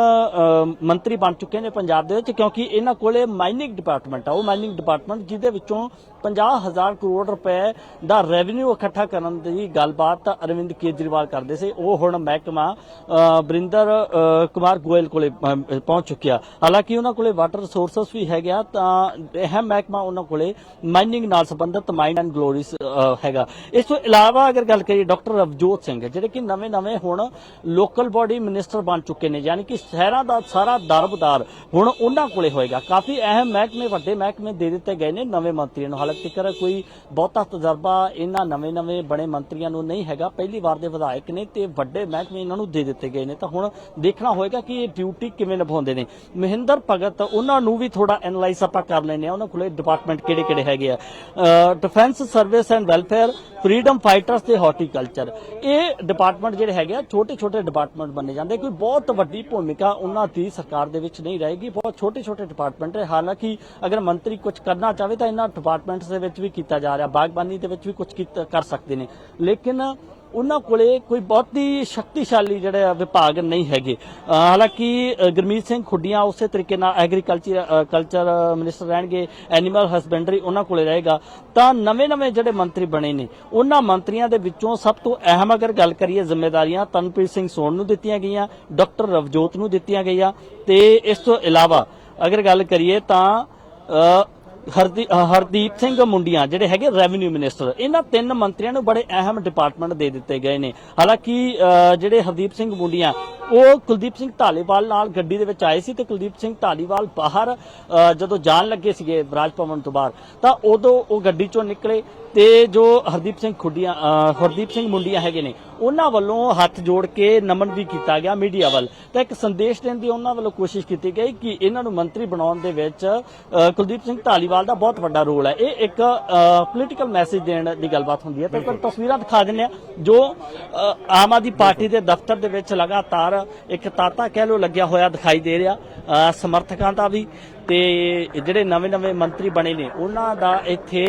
ਮੰਤਰੀ ਬਣ ਚੁੱਕੇ ਨੇ ਪੰਜਾਬ ਦੇ ਵਿੱਚ ਕਿਉਂਕਿ ਇਹਨਾਂ ਕੋਲੇ ਮਾਈਨਿੰਗ ਡਿਪਾਰਟਮੈਂਟ ਆ ਉਹ ਮਾਈਨਿੰਗ ਡਿਪਾਰਟਮੈਂਟ ਜਿਹਦੇ ਵਿੱਚੋਂ 50000 ਕਰੋੜ ਰੁਪਏ ਦਾ ਰੈਵਨਿਊ ਇਕੱਠਾ ਕਰਨ ਦੀ ਗੱਲਬਾਤ ਤਾਂ ਅਰਵਿੰਦ ਕੇਜਰੀਵਾਲ ਕਰਦੇ ਸੀ। ਉਹ ਹੁਣ ਮਹਿਕਮਾ ਬਰਿੰਦਰ ਕੁਮਾਰ ਗੋਇਲ ਕੋਲੇ ਪਹੁੰਚ ਚੁੱਕਿਆ। ਹਾਲਾਂਕਿ ਉਹਨਾਂ ਕੋਲੇ ਵਾਟਰ ਰਿਸੋਰਸਸ ਵੀ ਹੈਗਾ ਤਾਂ ਅਹਿਮ ਮਹਿਕਮਾ ਉਹਨਾਂ ਕੋਲੇ ਮਾਈਨਿੰਗ ਨਾਲ ਸੰਬੰਧਿਤ ਮਾਈਨ ਐਂਡ ਗਲੋਰੀਸ ਹੈਗਾ। ਇਸ ਤੋਂ ਇਲਾਵਾ ਅਗਰ ਗੱਲ ਕਰੀਏ ਡਾਕਟਰ ਰਵਜੋਤ ਸਿੰਘ, ਜਿਹੜੇ ਕਿ ਨਵੇਂ-ਨਵੇਂ ਹੁਣ ਲੋਕਲ ਬਾਡੀ ਮਿਨਿਸਟਰ ਬਣ ਚੁੱਕੇ ਨੇ, ਯਾਨੀ ਕਿ ਸ਼ਹਿਰਾਂ ਦਾ ਸਾਰਾ ਦਰਬਦਾਰ ਹੁਣ ਉਹਨਾਂ ਕੋਲੇ ਹੋਏਗਾ। ਕਾਫੀ ਅਹਿਮ ਮਹਿਕਮੇ, ਵੱਡੇ ਮਹਿਕਮੇ ਦੇ ਦਿੱਤੇ ਗਏ ਨੇ ਨਵੇਂ ਮੰਤਰੀਆਂ ਨੂੰ। ਹਾਲਾਂਕਿ ਤੱਕ ਕੋਈ ਬਹੁਤਾ ਤਜਰਬਾ ਇਹਨਾਂ ਨਵੇਂ-ਨਵੇਂ ਬਣੇ ਮੰਤਰੀਆਂ ਨੂੰ ਨਹੀਂ ਹੈਗਾ। ਪਹਿਲੀ ਵਾਰ ਦੇ ਵਿਧਾਇਕ ਨੇ ਤੇ ਵੱਡੇ ਮਹਿਕਮੇ ਇਹਨਾਂ ਨੂੰ ਦੇ ਦਿੱਤੇ ਗਏ ਨੇ। ਤਾਂ ਹੁਣ ਦੇਖਣਾ ਹੋਏਗਾ ਕਿ ਇਹ ਡਿਊਟੀ ਕਿਵੇਂ ਨਿਭਾਉਂਦੇ ਨੇ। ਮਹਿੰਦਰ ਭਗਤ, ਉਹਨਾਂ ਨੂੰ ਵੀ ਥੋੜਾ ਐਨਲਾਈਜ਼ ਆਪਾਂ ਕਰ ਲੈਨੇ ਆ ਉਹਨਾਂ ਕੋਲੇ ਡਿਪਾਰਟਮੈਂਟ ਕਿਹੜੇ-ਕਿਹੜੇ ਹੈਗੇ ਆ। Defence service and welfare freedom fighters ਤੇ ਹਾਰਟੀਕਲਚਰ ਇਹ ਡਿਪਾਰਟਮੈਂਟ ਜਿਹੜੇ ਹੈਗੇ ਆ, ਛੋਟੇ-ਛੋਟੇ ਡਿਪਾਰਟਮੈਂਟ ਬਣੇ ਜਾਂਦੇ। ਕੋਈ ਬਹੁਤ ਵੱਡੀ ਭੂਮਿਕਾ ਉਹਨਾਂ ਦੀ ਸਰਕਾਰ ਦੇ ਵਿੱਚ ਨਹੀਂ ਰਹੇਗੀ। ਬਹੁਤ ਛੋਟੇ-ਛੋਟੇ ਡਿਪਾਰਟਮੈਂਟ ਹੈ ਹਾਲਾਂਕਿ ਅਗਰ ਮੰਤਰੀ ਕੁਝ ਕਰਨਾ ਚਾਹਵੇ ਤਾਂ ਇਹਨਾਂ ਡਿਪਾਰਟਮੈਂਟ ਡਿਪਾਰਟਮੈਂਟਸ ਦੇ ਵਿੱਚ ਵੀ ਕੀਤਾ ਜਾ ਰਿਹਾ, ਬਾਗਬਾਨੀ ਦੇ ਵਿੱਚ ਵੀ ਕੁਝ ਕਰ ਸਕਦੇ ਨੇ। ਲੇਕਿਨ ਉਹਨਾਂ ਕੋਲੇ ਕੋਈ ਬਹੁਤੀ ਸ਼ਕਤੀਸ਼ਾਲੀ ਜਿਹੜੇ ਵਿਭਾਗ ਨਹੀਂ ਹੈਗੇ। ਹਾਲਾਂਕਿ, ਅਹ ਗੁਰਮੀਤ ਸਿੰਘ ਖੁੱਡੀਆਂ ਉਸੇ ਤਰੀਕੇ ਨਾਲ ਐਗਰੀਕਲਚਰ ਕਲਚਰ ਮਿਨਿਸਟਰ ਰਹਿਣਗੇ ਐਨੀਮਲ ਹਸਬੈਂਡਰੀ ਉਹਨਾਂ ਕੋਲੇ ਰਹੇਗਾ। ਤਾਂ ਨਵੇਂ-ਨਵੇਂ ਜਿਹੜੇ ਮੰਤਰੀ ਬਣੇ ਨੇ, ਉਹਨਾਂ ਮੰਤਰੀਆਂ ਦੇ ਵਿੱਚੋਂ ਸਭ ਤੋਂ ਅਹਿਮ ਅਗਰ ਗੱਲ ਕਰੀਏ ਜ਼ਿੰਮੇਵਾਰੀਆਂ ਤਨਪ੍ਰੀਤ ਸਿੰਘ ਸੋਨ ਨੂੰ ਦਿੱਤੀਆਂ ਗਈਆਂ, ਡਾਕਟਰ ਰਵਜੋਤ ਨੂੰ ਦਿੱਤੀਆਂ ਗਈਆਂ। ਤੇ ਇਸ ਤੋਂ ਇਲਾਵਾ ਅਗਰ ਗੱਲ ਕਰੀਏ ਤਾਂ ਹਰਦੀ- ਅ, ਹਰਦੀਪ ਸਿੰਘ ਮੁੰਡੀਆਂ ਜਿਹੜੇ ਹੈਗੇ ਰੈਵਨਿਊ ਮਿਨਿਸਟਰ ਇਹਨਾਂ ਤਿੰਨ ਮੰਤਰੀਆਂ ਨੂੰ ਬੜੇ ਅਹਿਮ ਡਿਪਾਰਟਮੈਂਟ ਦੇ ਦਿੱਤੇ ਗਏ ਨੇ। ਹਾਲਾਂਕਿ ਅਹ ਜਿਹੜੇ ਹਰਦੀਪ ਸਿੰਘ ਮੁੰਡੀਆਂ ਉਹ ਕੁਲਦੀਪ ਸਿੰਘ ਢਾਲੀਵਾਲ ਨਾਲ ਗੱਡੀ ਦੇ ਵਿੱਚ ਆਏ ਸੀ ਤੇ ਕੁਲਦੀਪ ਸਿੰਘ ਢਾਲੀਵਾਲ ਬਾਹਰ ਅਹ ਜਦੋਂ ਜਾਣ ਲੱਗੇ ਸੀਗੇ ਰਾਜ ਭਵਨ ਤੋਂ ਬਾਹਰ ਤਾਂ ਉਦੋਂ ਉਹ ਗੱਡੀ ਚੋਂ ਨਿਕਲੇ। ਤੇ ਜੋ ਹਰਦੀਪ ਸਿੰਘ ਖੁੱਡੀਆਂ ਹਰਦੀਪ ਸਿੰਘ ਮੁੰਡੀਆਂ ਹੈਗੇ ਨੇ ਉਹਨਾਂ ਵੱਲੋਂ ਹੱਥ ਜੋੜ ਕੇ ਨਮਨ ਵੀ ਕੀਤਾ ਗਿਆ ਮੀਡੀਆ ਵੱਲ। ਤਾਂ ਇੱਕ ਸੰਦੇਸ਼ ਦੇਣ ਦੀ ਉਹਨਾਂ ਵੱਲੋਂ ਕੋਸ਼ਿਸ਼ ਕੀਤੀ ਗਈ ਕਿ ਇਹਨਾਂ ਨੂੰ ਮੰਤਰੀ ਬਣਾਉਣ ਦੇ ਵਿੱਚ ਕੁਲਦੀਪ ਸਿੰਘ ਢਾਲੀਵਾਲ ਦਾ ਬਹੁਤ ਵੱਡਾ ਰੋਲ ਹੈ। ਇਹ ਇੱਕ ਪੋਲੀਟੀਕਲ ਮੈਸੇਜ ਦੇਣ ਦੀ ਗੱਲਬਾਤ ਹੁੰਦੀ ਹੈ। ਤਾਂ ਤਸਵੀਰਾਂ ਦਿਖਾ ਦਿੰਦੇ ਆ ਜੋ ਆਮ ਆਦਮੀ ਪਾਰਟੀ ਦੇ ਦਫ਼ਤਰ ਦੇ ਵਿੱਚ ਲਗਾਤਾਰ ਇੱਕ ਤਾਤਾ ਕਹਿ ਲੋ ਲੱਗਿਆ ਹੋਇਆ ਦਿਖਾਈ ਦੇ ਰਿਹਾ ਸਮਰਥਕਾਂ ਦਾ ਵੀ। ਤੇ ਜਿਹੜੇ ਨਵੇਂ-ਨਵੇਂ ਮੰਤਰੀ ਬਣੇ ਨੇ ਉਹਨਾਂ ਦਾ ਇੱਥੇ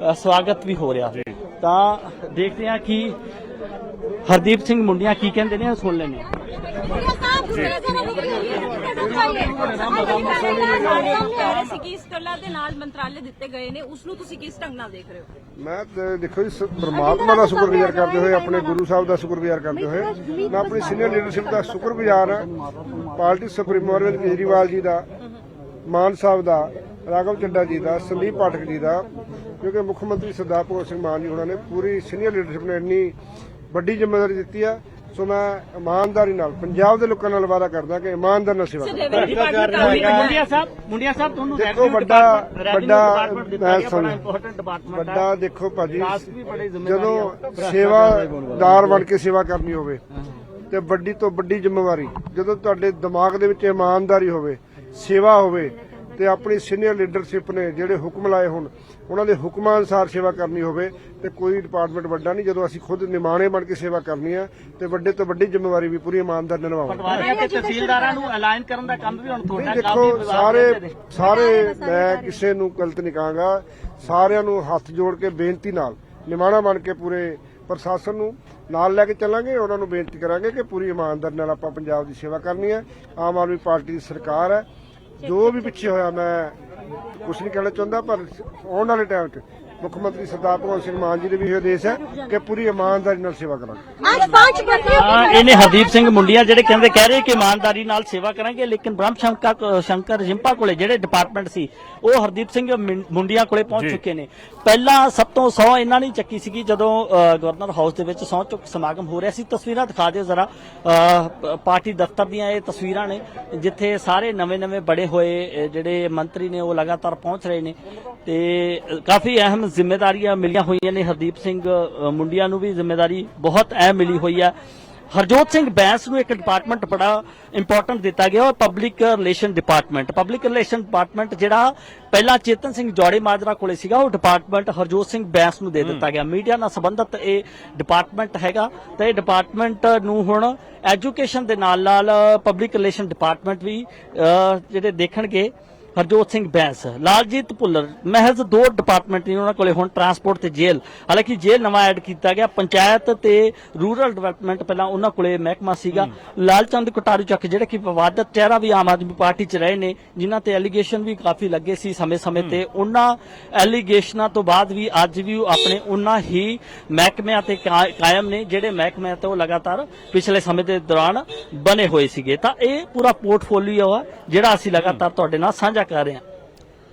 ਸਵਾਗਤ ਵੀ ਹੋ ਰਿਹਾ ਤਾਂ ਦੇਖਦੇ ਹਾਂ ਕਿ ਹਰਦੀਪ ਸਿੰਘ ਮੁੰਡੀਆਂ ਕੀ ਕਹਿੰਦੇ ਨੇ ਸੁਣ ਲੈਂਦੇ ਹਾਂ ਕਹਿ ਰਹੇ ਸੀ ਕਿ ਇਸ ਕਲਾ ਦੇ ਨਾਲ ਮੰਤਰਾਲੇ ਦਿੱਤੇ ਗਏ ਨੇ ਉਸ ਨੂੰ ਤੁਸੀਂ ਕਿਸ ਢੰਗ ਨਾਲ ਦੇਖ ਰਹੇ ਹੋ ਮੈਂ ਤੇ ਦੇਖੋ ਜੀ ਪ੍ਰਮਾਤਮਾ ਦਾ ਸ਼ੁਕਰਗੁਜ਼ਾਰ ਕਰਦੇ ਹੋਏ ਆਪਣੇ ਗੁਰੂ ਸਾਹਿਬ ਦਾ ਸ਼ੁਕਰਗੁਜ਼ਾਰ ਕਰਦੇ ਹੋਏ ਮੈਂ ਆਪਣੀ ਸੀਨੀਅਰ ਲੀਡਰਸ਼ਿਪ ਦਾ ਸ਼ੁਕਰਗੁਜ਼ਾਰ ਹਾਂ ਪਾਰਟੀ ਸੁਪਰੀਮੋ ਅਰਵਿੰਦ ਕੇਜਰੀਵਾਲ ਜੀ ਦਾ ਮਾਨ ਸਾਹਿਬ ਦਾ ਰਾਘਵ ਚੱਡਾ ਜੀ ਦਾ ਸੰਦੀਪ ਪਾਠਕ ਜੀ ਦਾ ਕਿਉਂਕਿ ਮੁੱਖ ਮੰਤਰੀ ਸਰਦਾਰ ਭਗਵੰਤ ਸਿੰਘ ਮਾਨ ਜੀ ਉਹਨਾਂ ਨੇ ਪੂਰੀ ਸੀਨੀਅਰ ਲੀਡਰਸ਼ਿਪ ਨੇ ਇੰਨੀ ਵੱਡੀ ਜ਼ਿੰਮੇਵਾਰੀ ਦਿੱਤੀ ਆ। ਸੋ ਮੈਂ ਇਮਾਨਦਾਰੀ ਨਾਲ ਪੰਜਾਬ ਦੇ ਲੋਕਾਂ ਨਾਲ ਵਾਅਦਾ ਕਰਦਾ ਕਿ ਇਮਾਨਦਾਰ ਨਾਲ ਸੇਵਾ ਮੁੰਡੀਆਂ ਸਾਹਿਬ ਮੁੰਡੀਆਂ ਸਾਹਿਬ ਤੁਹਾਨੂੰ ਦੇਖੋ revenue ਵੱਡਾ ਮੈਂ ਸੁਣ ਦੇਖੋ ਭਾਜੀ ਜਦੋਂ ਸੇਵਾਦਾਰ ਬਣ ਕੇ ਸੇਵਾ ਕਰਨੀ ਹੋਵੇ ਤੇ ਵੱਡੀ ਤੋਂ ਵੱਡੀ ਜ਼ਿੰਮੇਵਾਰੀ ਜਦੋਂ ਤੁਹਾਡੇ ਦਿਮਾਗ ਦੇ ਵਿੱਚ ਇਮਾਨਦਾਰੀ ਹੋਵੇ ਸੇਵਾ ਹੋਵੇ ਤੇ ਆਪਣੀ ਸੀਨੀਅਰ ਲੀਡਰਸ਼ਿਪ ਨੇ ਜਿਹੜੇ ਹੁਕਮ ਲਾਏ ਹੋਣ ਉਹਨਾਂ ਦੇ ਹੁਕਮਾਂ ਅਨੁਸਾਰ ਸੇਵਾ ਕਰਨੀ ਹੋਵੇ ਤੇ ਕੋਈ ਡਿਪਾਰਟਮੈਂਟ ਵੱਡਾ ਨਹੀਂ ਜਦੋਂ ਅਸੀਂ ਖੁਦ ਨਿਮਾਣੇ ਬਣ ਕੇ ਸੇਵਾ ਕਰਨੀ ਹੈ ਤੇ ਵੱਡੇ ਤੋਂ ਵੱਡੀ ਜ਼ਿੰਮੇਵਾਰੀ ਵੀ ਪੂਰੀ ਇਮਾਨਦਾਰ ਨਾਲ ਨਿਭਾਵਾਂਗੇ ਪਟਵਾਰੀਆਂ ਤੇ ਤਹਿਸੀਲਦਾਰਾਂ ਨੂੰ ਅਲਾਈਨ ਕਰਨ ਦਾ ਕੰਮ ਵੀ ਹੁਣ ਤੁਹਾਡਾ ਦੇਖੋ ਸਾਰੇ। ਸਾਰੇ ਮੈਂ ਕਿਸੇ ਨੂੰ ਗਲਤ ਨਹੀਂ ਕਹਾਂਗਾ ਸਾਰਿਆਂ ਨੂੰ ਹੱਥ ਜੋੜ ਕੇ ਬੇਨਤੀ ਨਾਲ ਨਿਮਾਣਾ ਬਣ ਕੇ ਪੂਰੇ ਪ੍ਰਸ਼ਾਸਨ ਨੂੰ ਨਾਲ ਲੈ ਕੇ ਚੱਲਾਂਗੇ ਉਹਨਾਂ ਨੂੰ ਬੇਨਤੀ ਕਰਾਂਗੇ ਕਿ ਪੂਰੀ ਇਮਾਨਦਾਰੀ ਨਾਲ ਆਪਾਂ ਪੰਜਾਬ ਦੀ ਸੇਵਾ ਕਰਨੀ ਹੈ ਆਮ ਆਦਮੀ ਪਾਰਟੀ ਦੀ ਸਰਕਾਰ ਹੈ ਜੋ ਵੀ ਪਿੱਛੇ ਹੋਇਆ ਮੈਂ ਕੁਝ ਨਹੀਂ ਕਹਿਣਾ ਚਾਹੁੰਦਾ ਪਰ ਆਉਣ ਵਾਲੇ ਟਾਈਮ 'ਚ ਮੁੱਖ ਮੰਤਰੀ ਸਰਦਾਰ ਭਗਵੰਤ ਸਿੰਘ ਮਾਨ ਜੀ ਦੇ ਵੀ ਇਹ ਆਦੇਸ਼ ਹੈ ਕਿ ਪੂਰੀ ਇਮਾਨਦਾਰੀ ਨਾਲ ਸੇਵਾ ਕਰਾਂਗੇ आज पाँच बजे ਹਾਂ ਇਹਨੇ ਹਰਦੀਪ ਸਿੰਘ ਮੁੰਡੀਆਂ ਜਿਹੜੇ ਕਹਿੰਦੇ ਕਹਿ ਰਹੇ ਕਿ ਇਮਾਨਦਾਰੀ ਨਾਲ ਸੇਵਾ ਕਰਾਂਗੇ ਲੇਕਿਨ ਬ੍ਰਹਮ ਸ਼ੰਕਰ ਸ਼ੰਕਰ ਜਿੰਪਾ ਕੋਲੇ ਜਿਹੜੇ ਡਿਪਾਰਟਮੈਂਟ ਸੀ ਉਹ ਹਰਦੀਪ ਸਿੰਘ ਮਿੰ- ਮੁੰਡੀਆਂ ਕੋਲੇ ਪਹੁੰਚ ਜੀ। ਚੁੱਕੇ ਨੇ ਪਹਿਲਾਂ ਸਭ ਤੋਂ ਸੌ ਇਹਨਾਂ ਨੇ ਚੱਕੀ ਸੀਗੀ ਜਦੋਂ ਅ, ਗਵਰਨਰ ਹਾਊਸ ਦੇ ਵਿੱਚ ਸਹੁੰ ਚੁੱਕ ਸਮਾਗਮ ਹੋ ਰਿਹਾ ਸੀ ਤਸਵੀਰਾਂ ਦਿਖਾ ਦਿਓ ਜ਼ਰਾ ਪਾਰਟੀ ਦਫ਼ਤਰ ਦੀਆਂ ਇਹ ਤਸਵੀਰਾਂ ਨੇ ਜਿੱਥੇ ਸਾਰੇ ਨਵੇਂ-ਨਵੇਂ ਬੜੇ ਹੋਏ ਅ, ਜਿਹੜੇ ਮੰਤਰੀ ਨੇ ਉਹ ਲਗਾਤਾਰ ਪਹੁੰਚ ਰਹੇ ਨੇ ਤੇ ਅ, ਕਾਫੀ ਅਹਿਮ ਜ਼ਿੰਮੇਵਾਰੀਆਂ ਮਿਲੀਆਂ ਹੋਈਆਂ ਨੇ ਹਰਦੀਪ ਸਿੰਘ ਮੁੰਡੀਆਂ ਨੂੰ ਵੀ ਜ਼ਿੰਮੇਵਾਰੀ ਬਹੁਤ ਅਹਿਮ ਮਿਲੀ ਹੋਈ ਹੈ। ਹਰਜੋਤ ਸਿੰਘ ਬੈਂਸ ਨੂੰ ਇੱਕ ਡਿਪਾਰਟਮੈਂਟ ਬੜਾ ਇੰਪੋਰਟੈਂਟ ਦਿੱਤਾ ਗਿਆ ਉਹ public relation department public relation department ਜਿਹੜਾ ਪਹਿਲਾਂ ਚੇਤਨ ਸਿੰਘ ਜੋੜੇ ਮਾਜਰਾ ਕੋਲੇ ਸੀਗਾ ਉਹ ਡਿਪਾਰਟਮੈਂਟ ਹਰਜੋਤ ਸਿੰਘ ਬੈਂਸ ਨੂੰ ਦੇ ਦਿੱਤਾ ਗਿਆ। ਮੀਡੀਆ ਨਾਲ ਸੰਬੰਧਿਤ ਇਹ ਡਿਪਾਰਟਮੈਂਟ ਹੈਗਾ ਤੇ ਇਹ ਡਿਪਾਰਟਮੈਂਟ ਨੂੰ ਹੁਣ ਐਜੂਕੇਸ਼ਨ ਦੇ ਨਾਲ ਨਾਲ ਪਬਲਿਕ ਰਿਲੇਸ਼ਨ ਡਿਪਾਰਟਮੈਂਟ ਵੀ ਜਿਹੜੇ ਦੇਖਣਗੇ। ਹਰਜੋਤ ਸਿੰਘ ਬੈਂਸ ਲਾਲਜੀਤ ਭੁੱਲਰ ਮਹਿਜ਼ ਦੋ ਡਿਪਾਰਟਮੈਂਟ ਨੇ ਉਹਨਾਂ ਕੋਲੇ ਹੁਣ ਟਰਾਂਸਪੋਰਟ ਤੇ ਜੇਲ੍ਹ। ਹਾਲਾਂਕਿ ਜੇਲ੍ਹ ਨਵਾਂ ਐਡ ਕੀਤਾ ਗਿਆ ਪੰਚਾਇਤ ਤੇ ਰੂਰਲ ਡਿਵੈਲਪਮੈਂਟ ਪਹਿਲਾਂ ਉਹਨਾਂ ਕੋਲੇ ਮਹਿਕਮਾ ਸੀਗਾ। ਲਾਲਚੰਦ ਕਟਾਰੂ ਚੱਕ ਜਿਹੜੇ ਕਿ ਵਿਵਾਦਤ ਚਿਹਰਾ ਵੀ ਆਮ ਆਦਮੀ ਪਾਰਟੀ 'ਚ ਰਹੇ ਨੇ ਜਿਨ੍ਹਾਂ ਤੇ ਐਲੀਗੇਸ਼ਨ ਵੀ ਕਾਫੀ ਲੱਗੇ ਸੀ ਸਮੇਂ-ਸਮੇਂ ਤੇ। ਉਹਨਾਂ ਐਲੀਗੇਸ਼ਨਾਂ ਤੋਂ ਬਾਅਦ ਵੀ ਅੱਜ ਵੀ ਉਹ ਆਪਣੇ ਉਹਨਾਂ ਹੀ ਮਹਿਕਮਿਆਂ ਤੇ ਕਾਇਮ ਨੇ ਜਿਹੜੇ ਮਹਿਕਮਿਆਂ ਤੇ ਉਹ ਲਗਾਤਾਰ ਪਿਛਲੇ ਸਮੇਂ ਦੇ ਦੌਰਾਨ ਬਣੇ ਹੋਏ ਸੀਗੇ। ਤਾਂ ਇਹ ਪੂਰਾ ਪੋਰਟਫੋਲੀਓ ਆ ਜਿਹੜਾ ਅਸੀਂ ਲਗਾਤਾਰ ਤੁਹਾਡੇ ਨਾਲ ਸਾਂਝਾ ਕਰ ਰਹੇ ਹਾਂ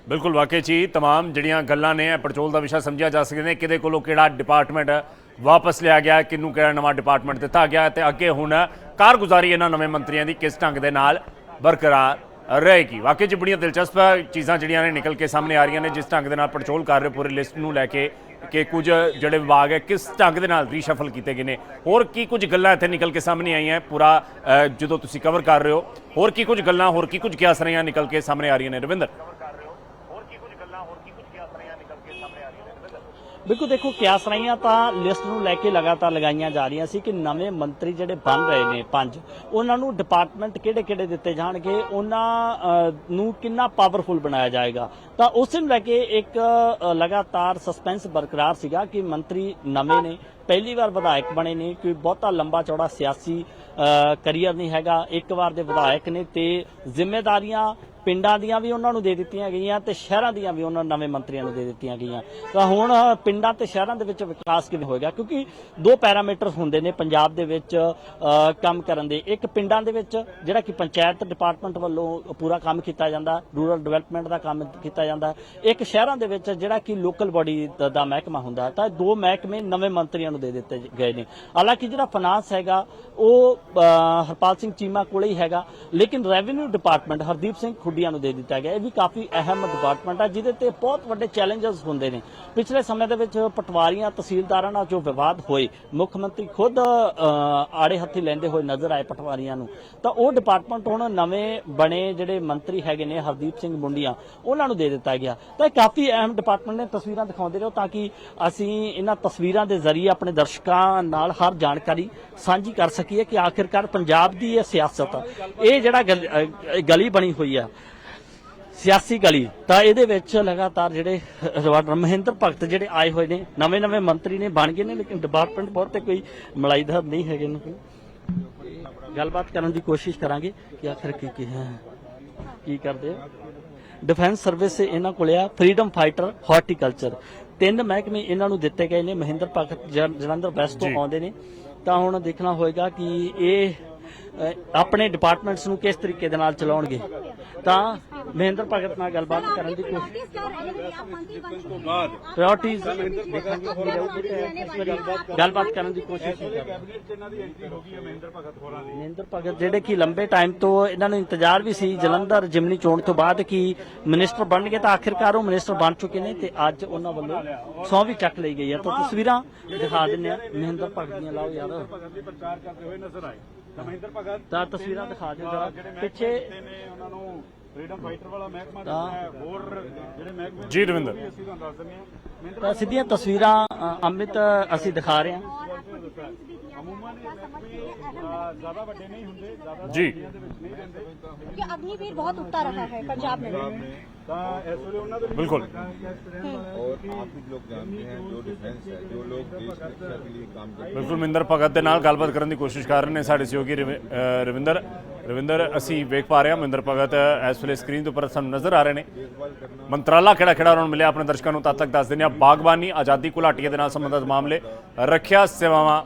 ਬਿਲਕੁਲ ਵਾਕਈ ਚ ਹੀ तमाम ਜਿਹੜੀਆਂ ਗੱਲਾਂ ਨੇ ਇਹ ਪੜਚੋਲ ਦਾ ਵਿਸ਼ਾ ਸਮਝਿਆ ਜਾ ਸਕਦੇ ਨੇ ਕਿਹਦੇ ਕੋਲੋਂ ਕਿਹੜਾ ਡਿਪਾਰਟਮੈਂਟ ਵਾਪਸ ਲਿਆ ਗਿਆ ਕਿਹਨੂੰ ਕਿਹੜਾ ਨਵਾਂ ਡਿਪਾਰਟਮੈਂਟ ਦਿੱਤਾ ਗਿਆ ਤੇ ਅੱਗੇ ਹੁਣ ਕਾਰਗੁਜ਼ਾਰੀ ਇਹਨਾਂ ਨਵੇਂ ਮੰਤਰੀਆਂ ਦੀ ਕਿਸ ਢੰਗ ਦੇ ਨਾਲ ਬਰਕਰਾਰ ਰਹੇਗੀ ਵਾਕਈ ਚ ਬੜੀਆਂ ਦਿਲਚਸਪ ਚੀਜ਼ਾਂ ਜਿਹੜੀਆਂ ਨੇ ਨਿਕਲ ਕੇ ਸਾਹਮਣੇ ਆ ਰਹੀਆਂ ਨੇ ਜਿਸ ਢੰਗ ਦੇ ਨਾਲ ਪੜਚੋਲ ਕਰ ਰਹੇ ਪੂਰੀ ਲਿਸਟ ਨੂੰ ਲੈ ਕੇ ਕਿ ਕੁਝ ਜਿਹੜੇ ਵਿਭਾਗ ਹੈ, ਕਿਸ ਢੰਗ ਦੇ ਨਾਲ ਰੀਸ਼ਫਲ ਕੀਤੇ ਗਏ ਨੇ? ਹੋਰ ਕੀ ਕੁਝ ਗੱਲਾਂ ਇੱਥੇ ਨਿਕਲ ਕੇ ਸਾਹਮਣੇ ਆਈਆਂ? ਪੂਰਾ ਜਦੋਂ ਤੁਸੀਂ ਕਵਰ ਕਰ ਰਹੇ ਹੋ, ਹੋਰ ਕੀ ਕੁਝ ਗੱਲਾਂ, ਹੋਰ ਕੀ ਕੁਝ ਕਿਆਸਰੀਆਂ ਨਿਕਲ ਕੇ ਸਾਹਮਣੇ ਆ ਰਹੀਆਂ ਨੇ? ਰਵਿੰਦਰ। ਬਿਲਕੁਲ ਦੇਖੋ ਕਿਆਸ ਰਹੀਆਂ ਤਾਂ ਲਿਸਟ ਨੂੰ ਲੈ ਕੇ ਲਗਾਤਾਰ ਲਗਾਈਆਂ ਜਾ ਰਹੀਆਂ ਸੀ ਕਿ ਨਵੇਂ ਮੰਤਰੀ ਜਿਹੜੇ ਬਣ ਰਹੇ ਨੇ ਪੰਜ, ਉਹਨਾਂ ਨੂੰ ਡਿਪਾਰਟਮੈਂਟ ਕਿਹੜੇ-ਕਿਹੜੇ ਦਿੱਤੇ ਜਾਣਗੇ, ਉਹਨਾਂ ਨੂੰ ਕਿੰਨਾ ਪਾਵਰਫੁਲ ਬਣਾਇਆ ਜਾਏਗਾ। ਤਾਂ ਉਸ ਨੂੰ ਲੈ ਕੇ ਇੱਕ ਲਗਾਤਾਰ ਸਸਪੈਂਸ ਬਰਕਰਾਰ ਸੀਗਾ ਕਿ ਮੰਤਰੀ ਨਵੇਂ ਨੇ, ਪਹਿਲੀ ਵਾਰ ਵਿਧਾਇਕ ਬਣੇ ਨੇ, ਕੋਈ ਬਹੁਤਾ ਲੰਬਾ ਚੌੜਾ ਸਿਆਸੀ ਕਰੀਅਰ ਨਹੀਂ ਹੈਗਾ, ਇੱਕ ਵਾਰ ਦੇ ਵਿਧਾਇਕ ਨੇ ਤੇ ਜ਼ਿੰਮੇਵਾਰੀਆਂ ਪਿੰਡਾਂ ਦੀਆਂ ਵੀ ਉਹਨਾਂ ਨੂੰ ਦੇ ਦਿੱਤੀਆਂ ਗਈਆਂ ਤੇ ਸ਼ਹਿਰਾਂ ਦੀਆਂ ਵੀ ਉਹਨਾਂ ਨਵੇਂ ਮੰਤਰੀਆਂ ਨੂੰ ਦੇ ਦਿੱਤੀਆਂ ਗਈਆਂ। ਤਾਂ ਹੁਣ ਪਿੰਡਾਂ ਤੇ ਸ਼ਹਿਰਾਂ ਦੇ ਵਿੱਚ ਵਿਕਾਸ ਕਿਵੇਂ ਹੋਏਗਾ? ਕਿਉਂਕਿ ਦੋ ਪੈਰਾਮੀਟਰ ਹੁੰਦੇ ਨੇ ਪੰਜਾਬ ਦੇ ਵਿੱਚ ਕੰਮ ਕਰਨ ਦੇ। ਇੱਕ ਪਿੰਡਾਂ ਦੇ ਵਿੱਚ ਜਿਹੜਾ ਕਿ ਪੰਚਾਇਤ ਡਿਪਾਰਟਮੈਂਟ ਵੱਲੋਂ ਪੂਰਾ ਕੰਮ ਕੀਤਾ ਜਾਂਦਾ, ਰੂਰਲ ਡਿਵੈਲਪਮੈਂਟ ਦਾ ਕੰਮ ਕੀਤਾ ਜਾਂਦਾ। ਇੱਕ ਸ਼ਹਿਰਾਂ ਦੇ ਵਿੱਚ ਜਿਹੜਾ ਕਿ ਲੋਕਲ ਬਾਡੀ ਦਾ ਮਹਿਕਮਾ ਹੁੰਦਾ, ਤਾਂ ਦੋ ਮਹਿਕਮੇ ਨਵੇਂ ਮੰਤਰੀਆਂ ਨੂੰ ਦੇ ਦਿੱਤੇ ਗਏ ਨੇ। ਹਾਲਾਂਕਿ ਜਿਹੜਾ ਫਾਈਨਾਂਸ ਹੈਗਾ, ਉਹ ਹਰਪਾਲ ਸਿੰਘ ਚੀਮਾ ਕੋਲੇ ਹੀ ਹੈਗਾ, ਲੇਕਿਨ ਰੈਵਨਿਊ ਡਿਪਾਰਟਮੈਂਟ ਹਰਦੀਪ ਸਿੰਘ ਖੁੱਡ ਨੂੰ ਦੇ ਦਿੱਤਾ ਗਿਆ। ਇਹ ਵੀ ਕਾਫੀ ਅਹਿਮ ਡਿਪਾਰਟਮੈਂਟ ਆ, ਜਿਹਦੇ ਤੇ ਬਹੁਤ ਵੱਡੇ ਚੈਲੰਜਸ ਹੁੰਦੇ ਨੇ। ਪਿਛਲੇ ਸਮੇਂ ਦੇ ਵਿੱਚ ਪਟਵਾਰੀਆਂ, ਤਹਿਸੀਲਦਾਰਾਂ ਨਾਲ ਜੋ ਵਿਵਾਦ ਹੋਏ, ਮੁੱਖ ਮੰਤਰੀ ਖੁਦ ਆੜੇ ਹੱਥੀ ਲੈਂਦੇ ਹੋਏ ਨਜ਼ਰ ਆਏ ਪਟਵਾਰੀਆਂ ਨੂੰ, ਤਾਂ ਉਹ ਡਿਪਾਰਟਮੈਂਟ ਹੁਣ ਨਵੇਂ ਬਣੇ ਜਿਹੜੇ ਮੰਤਰੀ ਹੈਗੇ ਨੇ, ਹਰਦੀਪ ਸਿੰਘ ਮੁੰਡੀਆਂ, ਉਹਨਾਂ ਨੂੰ ਦੇ ਦਿੱਤਾ ਗਿਆ। ਤਾਂ ਇਹ ਕਾਫੀ ਅਹਿਮ ਡਿਪਾਰਟਮੈਂਟ ਨੇ, ਤਸਵੀਰਾਂ ਦਿਖਾਉਂਦੇ ਰਹੋ ਤਾਂ ਕਿ ਅਸੀਂ ਇਹਨਾਂ ਤਸਵੀਰਾਂ ਦੇ ਜ਼ਰੀਏ ਆਪਣੇ ਦਰਸ਼ਕਾਂ ਨਾਲ ਹਰ ਜਾਣਕਾਰੀ ਸਾਂਝੀ ਕਰ ਸਕੀਏ ਕਿ ਆਖਿਰਕਾਰ ਪੰਜਾਬ ਦੀ ਇਹ ਸਿਆਸਤ, ਇਹ ਜਿਹੜਾ ਗਲ- ਗਲੀ ਬਣੀ ਹੋਈ ਆ ਸਿਆਸੀ ਗਲੀ। ਤਾਂ ਇਹਦੇ ਵਿੱਚ ਲਗਾਤਾਰ ਜਿਹੜੇ ਮਹਿੰਦਰ ਭਗਤ ਜਿਹੜੇ ਆਏ ਹੋਏ ਨੇ ਨਵੇਂ ਨਵੇਂ ਮੰਤਰੀ ਨੇ ਬਣ ਗਏ ਨੇ ਲੇਕਿਨ ਡਿਪਾਰਟਮੈਂਟ ਬਹੁਤ ਤੇ ਕੋਈ ਮਲਾਈਦਾਰ ਨਹੀਂ ਹੈਗੇ ਨੇ। ਗੱਲਬਾਤ ਕਰਨ ਦੀ ਕੋਸ਼ਿਸ਼ ਕਰਾਂਗੇ ਕਿ ਆਖਰ ਕੀ ਕੀ ਹੈ ਕੀ ਕਰਦੇ ਆ। ਡਿਫੈਂਸ ਸਰਵਿਸ ਇਹਨਾਂ ਕੋਲ ਆ ਫਰੀडम ਫਾਈਟਰ ਹਾਰਟੀਕਲਚਰ ਤਿੰਨ ਮਹਿਕਮੇ ਇਹਨਾਂ ਨੂੰ ਦਿੱਤੇ ਗਏ ਨੇ ਮਹਿੰਦਰ ਭਗਤ ਜਲੰਧਰ ਵੈਸਟ ਤੋਂ। ਆਉਂਦੇ ਨੇ। ਤਾਂ ਹੁਣ ਦੇਖਣਾ ਹੋਏਗਾ ਕਿ ਇਹ ਆਪਣੇ ਡਿਪਾਰਟਮੈਂਟਸ ਨੂੰ ਕਿਸ ਤਰੀਕੇ ਦੇ ਨਾਲ ਚਲਾਉਣਗੇ? ਤਾਂ ਮਹਿੰਦਰ ਭਗਤ ਨਾਲ ਗੱਲਬਾਤ ਕਰਨ ਦੀ ਕੋਸ਼ਿਸ਼ ਪ੍ਰਾਇੋਰਟੀਜ਼ ਗੱਲਬਾਤ ਕਰਨ ਦੀ ਕੋਸ਼ਿਸ਼ ਮਹਿੰਦਰ ਭਗਤ ਜਿਹੜੇ ਕਿ ਲੰਬੇ ਟਾਈਮ ਤੋਂ ਇਹਨਾਂ ਨੂੰ ਇੰਤਜ਼ਾਰ ਵੀ ਸੀ ਜਲੰਧਰ ਜਿਮਨੀ ਚੋਣ ਤੋਂ ਬਾਅਦ ਕਿ ਮਿਨਿਸਟਰ ਬਣਨਗੇ ਤਾਂ ਆਖਿਰਕਾਰ ਉਹ ਮਿਨਿਸਟਰ ਬਣ ਚੁੱਕੇ ਨੇ ਤੇ ਅੱਜ ਉਹਨਾਂ ਵੱਲੋਂ ਸੌਂ ਵੀ ਚੱਕ ਲਈ ਗਈ ਹੈ। ਤਾਂ ਤਸਵੀਰਾਂ ਦਿਖਾ ਦਿੰਨੇ ਆ ਮਹਿੰਦਰ ਭਗਤ ਦੀਆਂ ਲਾਓ ਯਾਰ। ਪ੍ਰਚਾਰ ਕਰਦੇ ਹੋਏ ਨਜ਼ਰ ਆਏ। ਤਾਂ ਮਹਿੰਦਰ ਭਗਤ ਤਾਂ ਤਸਵੀਰਾਂ ਦਿਖਾ ਦਿਓ ਜਰਾ। ਪਿੱਛੇ ਨੇ ਉਹਨਾਂ ਨੂੰ ਫਰੀडम ਫਾਈਟਰ ਵਾਲਾ ਮਹਿਕਮਾ ਦਿੱਤਾ ਹੈ ਹੋਰ ਜਿਹੜੇ ਮਹਿਕਮੇ ਜੀ ਰਵਿੰਦਰ। ਅਸੀਂ ਤੁਹਾਨੂੰ ਦੱਸ ਦਿੰਦੇ ਹਾਂ। ਮਹਿੰਦਰ ਤਾਂ ਸਿੱਧੀਆਂ ਤਸਵੀਰਾਂ ਅ, ਅਮਿਤ ਅਸੀਂ ਦਿਖਾ ਰਹੇ ਹਾਂ। ਜੀ। ਦੇ ਬਿਲਕੁਲ। ਮਿੰਦਰ ਭਗਤ ਦੇ ਨਾਲ ਗੱਲਬਾਤ ਕਰਨ ਦੀ ਕੋਸ਼ਿਸ਼ ਕਰ ਰਹੇ ਨੇ ਸਾਡੇ ਸਹਿਯੋਗੀ ਰਵਿੰਦਰ ਰਵਿੰਦਰ ਅਸੀਂ ਵੇਖ ਪਾ ਰਹੇ ਹਾਂ ਮਿੰਦਰ ਭਗਤ ਇਸ ਵੇਲੇ ਸਕਰੀਨ ਦੇ ਉੱਪਰ ਸਾਨੂੰ ਨਜ਼ਰ ਆ ਰਹੇ ਨੇ। ਮੰਤਰਾਲਾ ਕਿਹੜਾ ਕਿਹੜਾ ਉਹਨਾਂ ਨੂੰ ਮਿਲਿਆ ਆਪਣੇ ਦਰਸ਼ਕਾਂ ਨੂੰ ਤਦ ਤੱਕ ਦੱਸ ਦਿੰਦੇ ਆ ਬਾਗਬਾਨੀ ਆਜ਼ਾਦੀ ਘੁਲਾਟੀਆਂ ਦੇ ਨਾਲ ਸੰਬੰਧਿਤ ਮਾਮਲੇ ਰੱਖਿਆ ਸੇਵਾਵਾਂ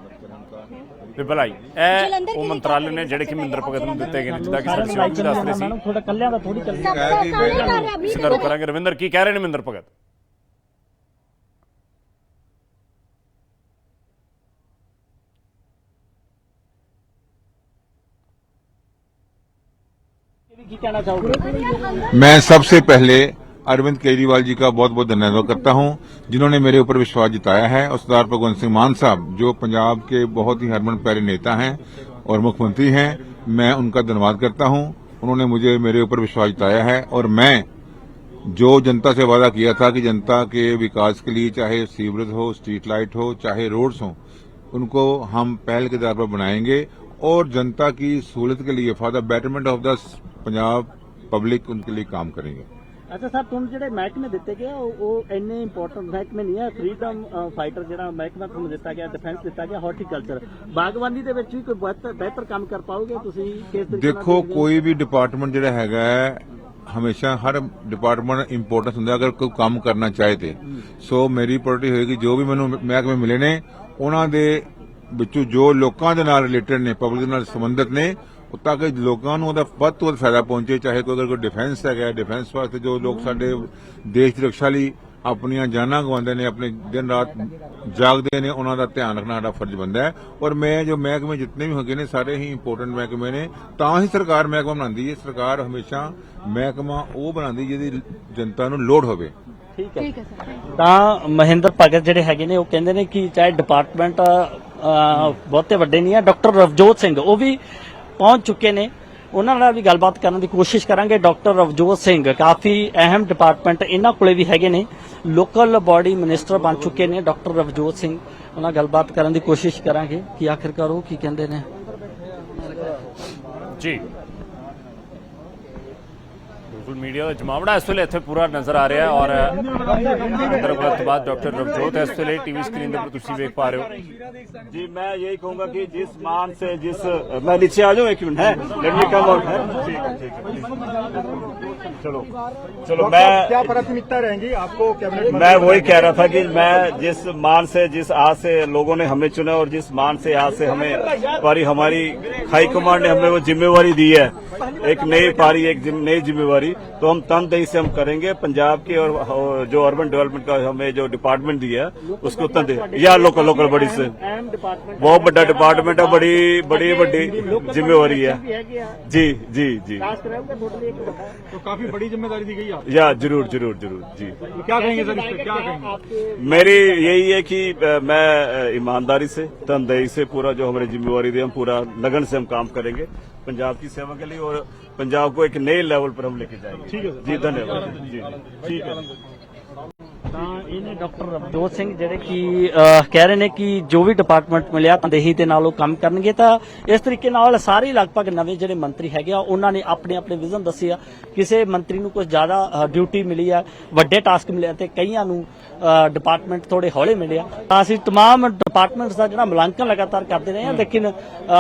ਤੇ ਭਲਾਈ ਇਹ ਉਹ ਮੰਤਰਾਲੇ ਨੇ ਜਿਹੜੇ ਕਿ ਮਿੰਦਰ ਭਗਤ ਨੂੰ ਦਿੱਤੇ ਗਏ ਨੇ ਜਿੱਦਾਂ ਕਿ ਸਾਡੇ ਸਹਿਯੋਗੀ ਦੱਸ ਰਹੇ ਸੀ ਥੋੜਾ ਕੱਲਿਆਂ ਦਾ ਥੋੜੀ ਚੱਲਦੀ ਇਸੇ ਤਰ੍ਹਾਂ ਕਰਾਂਗੇ ਰਵਿੰਦਰ ਕੀ ਕਹਿ ਰਹੇ ਨੇ ਮਿੰਦਰ ਭਗਤ ਕੀ ਕਹਿਣਾ ਚਾਹੋਗੇ मैं सबसे पहले अरविंद केजरीवाल जी का बहुत बहुत धन्यवाद करता हूँ, जिन्होंने मेरे ऊपर विश्वास जताया है। और सरदार भगवंत सिंह मान साहब, जो पंजाब के बहुत ही हरमन प्यारे नेता हैं और मुख्यमंत्री हैं, मैं उनका धन्यवाद करता हूँ। उन्होंने मुझे मेरे ऊपर विश्वास जताया है और मैं जो जनता से वादा किया था कि जनता के विकास के लिए चाहे सीवरेज हो, स्ट्रीट लाइट हो, चाहे रोड्स हो, उनको हम पहल के आधार पर बनाएँगे और जनता की सहूलत के लिए for the betterment of the Punjab public उनके लिए काम करेंगे। ਅੱਛਾ ਸਰ ਤੁਹਾਨੂੰ ਜਿਹੜੇ ਮਹਿਕਮੇ ਦਿੱਤੇ ਗਏ ਉਹ ਉਹ ਇੰਨੇ ਇੰਪੋਰਟੈਂਟ ਮਹਿਕਮੇ ਨਹੀਂ ਹੈ ਫਰੀडम ਫਾਈਟਰ ਜਿਹੜਾ ਮਹਿਕਮਾ ਤੁਹਾਨੂੰ ਦਿੱਤਾ ਗਿਆ ਡਿਫੈਂਸ ਦਿੱਤਾ ਗਿਆ ਹਾਰਟੀਕਲਚਰ ਬਾਗਬਾਨੀ ਦੇ ਵਿੱਚ ਵੀ ਕੋਈ ਬਿਹਤਰ ਬਿਹਤਰ ਕੰਮ ਕਰ ਪਾਓਗੇ ਤੁਸੀਂ? ਕਿਸ ਤਰੀਕੇ ਨਾਲ ਦੇਖੋ? ਕੋਈ ਵੀ ਡਿਪਾਰਟਮੈਂਟ ਜਿਹੜਾ ਹੈਗਾ ਹਮੇਸ਼ਾ ਹਰ ਡਿਪਾਰਟਮੈਂਟ ਇੰਪੋਰਟੈਂਸ ਹੁੰਦਾ ਅਗਰ ਕੋਈ ਕੰਮ ਕਰਨਾ ਚਾਹੇ ਤੇ। ਸੋ ਮੇਰੀ ਪ੍ਰਾਇੋਰਟੀ ਹੋਏਗੀ ਜੋ ਵੀ ਮੈਨੂੰ ਮਹਿਕਮੇ ਮਿਲੇ ਨੇ ਉਹਨਾਂ ਦੇ ਵਿੱਚੋਂ ਜੋ ਲੋਕਾਂ ਦੇ ਨਾਲ ਰਿਲੇਟਡ ਨੇ ਪਬਲਿਕ ਨਾਲ ਸੰਬੰਧਿਤ ਨੇ ਉਹ ਤਾਂ ਕਿ ਲੋਕਾਂ ਨੂੰ ਉਹਦਾ ਵੱਧ ਤੋਂ ਵੱਧ ਫਾਇਦਾ ਪਹੁੰਚੇ ਚਾਹੇ ਕੋਈ ਅਗਰ ਕੋਈ ਡਿਫੈਂਸ ਹੈਗਾ ਡਿਫੈਂਸ ਵਾਸਤੇ ਜੋ ਲੋਕ ਸਾਡੇ ਦੇਸ਼ ਦੀ ਰੱਖਿਆ ਲਈ ਆਪਣੀਆਂ ਜਾਨਾਂ ਗਵਾਉਂਦੇ ਨੇ ਆਪਣੇ ਦਿਨ ਰਾਤ ਜਾਗਦੇ ਨੇ ਉਹਨਾਂ ਦਾ ਧਿਆਨ ਰੱਖਣਾ ਸਾਡਾ ਫਰਜ਼ ਬਣਦਾ ਹੈ। ਔਰ ਮੈਂ ਜੋ ਮਹਿਕਮੇ ਜਿੰਨੇ ਵੀ ਹੈਗੇ ਨੇ ਸਾਰੇ ਹੀ ਇੰਪੋਰਟੈਂਟ ਮਹਿਕਮੇ ਨੇ ਤਾਂ ਹੀ ਸਰਕਾਰ ਮਹਿਕਮਾ ਬਣਾਉਂਦੀ ਹੈ। ਸਰਕਾਰ ਹਮੇਸ਼ਾ ਮਹਿਕਮਾ ਉਹ ਬਣਾਉਂਦੀ ਜਿਹਦੀ ਜਨਤਾ ਨੂੰ ਲੋੜ ਹੋਵੇ। ਠੀਕ ਹੈ। ਤਾਂ ਮਹਿੰਦਰ ਭਗਤ ਜਿਹੜੇ ਹੈਗੇ ਨੇ ਉਹ ਕਹਿੰਦੇ ਨੇ ਕਿ ਚਾਹੇ ਡਿਪਾਰਟਮੈਂਟ ਬਹੁਤੇ ਵੱਡੇ ਨਹੀਂ ਆ ਡਾਕਟਰ ਰਵਜੋਤ ਸਿੰਘ ਉਹ ਵੀ ਪਹੁੰਚ ਚੁੱਕੇ ਨੇ। ਉਹਨਾਂ ਨਾਲ ਵੀ ਗੱਲਬਾਤ ਕਰਨ ਦੀ ਕੋਸ਼ਿਸ਼ ਕਰਾਂਗੇ। ਡਾਕਟਰ ਰਵਜੋਤ ਸਿੰਘ, ਕਾਫੀ ਅਹਿਮ ਡਿਪਾਰਟਮੈਂਟ ਇਹਨਾਂ ਕੋਲੇ ਵੀ ਹੈਗੇ ਨੇ। ਲੋਕਲ ਬਾਡੀ ਮਿਨਿਸਟਰ ਬਣ ਚੁੱਕੇ ਨੇ ਡਾਕਟਰ ਰਵਜੋਤ ਸਿੰਘ। ਉਹਨਾਂ ਗੱਲਬਾਤ ਕਰਨ ਦੀ ਕੋਸ਼ਿਸ਼ ਕਰਾਂਗੇ। ਕਿ ਆਖਿਰਕਾਰ ਉਹ ਕੀ ਕਹਿੰਦੇ ਨੇ? ਜੀ ਬਿਲਕੁਲ ਮੀਡੀਆ ਦਾ ਜਮਾਵੜਾ ਇਸ ਵੇਲੇ ਇੱਥੇ ਪੂਰਾ ਨਜ਼ਰ ਆ ਰਿਹਾ ਹੈ ਔਰ ਅੰਦਰ ਭਗਤ ਤੋਂ ਬਾਅਦ ਡਾਕਟਰ ਰਵਜੋਤ ਇਸ ਵੇਲੇ ਟੀਵੀ ਸਕਰੀਨ ਦੇ ਉੱਪਰ ਤੁਸੀਂ ਵੇਖ ਪਾ ਰਹੇ ਹੋ जी मैं यही कहूंगा कि जिस मान से जिस मैं नीचे आ जाऊं एक मिनट है लेट मी कम आउट है ठीक है ठीक है चलो चलो मैं क्या प्राथमिकता रहेंगी आपको कैबिनेट मैं वही कह रहा था कि मैं जिस मान से जिस आज से लोगों ने हमें चुना और जिस मान से आज से हमें पारी हमारी हाई कमांड ने हमें वो जिम्मेवारी दी है एक नई पारी एक जिम- नई जिम्मेवारी जिम्मेवारी तो हम तनदेही से हम करेंगे। पंजाब की और जो अर्बन डेवलपमेंट का हमें जो डिपार्टमेंट दिया है उसको तनदेही या लोकल लोकल बड़ी से। बहुत बड़ा डिपार्टमेंट है बड़ी बड़ी बड़ी जिम्मेवारी है। जी जी जी। तो काफ़ी बड़ी ज़िम्मेदारी दी गई या ज़रूर ज़रूर ज़रूर जी। तो क्या कहेंगे सर क्या कहेंगे? मेरी यही है कि मैं ईमानदारी से तनदेही से पूरा जो हमारी जिम्मेवारी दी हम पूरा लगन से हम काम करेंगे। पंजाब की सेवा के लिए और पंजाब को एक नए लेवल पर हम लेके जाएँगे। ਠੀਕ ਹੈ ਜੀ ਧੰਨਵਾਦ। ਜੀ। ਠੀਕ ਹੈ। ਤਾਂ ਇਹਨੇ ਡਾਕਟਰ ਰਵਜੋਤ ਸਿੰਘ ਜਿਹੜੇ ਕਿ ਅਹ, ਕਹਿ ਰਹੇ ਨੇ ਕਿ ਜੋ ਵੀ ਡਿਪਾਰਟਮੈਂਟ ਮਿਲਿਆ ਤੰਦੇਹੀ ਦੇ ਨਾਲ ਉਹ ਕੰਮ ਕਰਨਗੇ ਤਾਂ ਇਸ ਤਰੀਕੇ ਨਾਲ ਸਾਰੇ ਲਗਭਗ ਨਵੇਂ ਜਿਹੜੇ ਮੰਤਰੀ ਹੈਗੇ ਆ ਉਹਨਾਂ ਨੇ ਆਪਣੇ ਆਪਣੇ ਵਿਜ਼ਨ ਦੱਸੇ ਆ ਕਿਸੇ ਮੰਤਰੀ ਨੂੰ ਕੁਝ ਜ਼ਿਆਦਾ ਡਿਊਟੀ ਮਿਲੀ ਆ ਵੱਡੇ ਟਾਸਕ ਮਿਲੇ ਆ ਤੇ ਕਈਆਂ ਨੂੰ ਡਿਪਾਰਟਮੈਂਟ ਥੋੜੇ ਹੌਲੇ ਮਿਲੇ ਆ ਤਾਂ ਅਸੀਂ तमाम ਡਿਪਾਰਟਮੈਂਟਸ ਦਾ ਜਿਹੜਾ ਮੁਲਾਂਕਣ ਲਗਾਤਾਰ ਕਰਦੇ ਰਹੇ ਹਾਂ ਲੇਕਿਨ ਅ,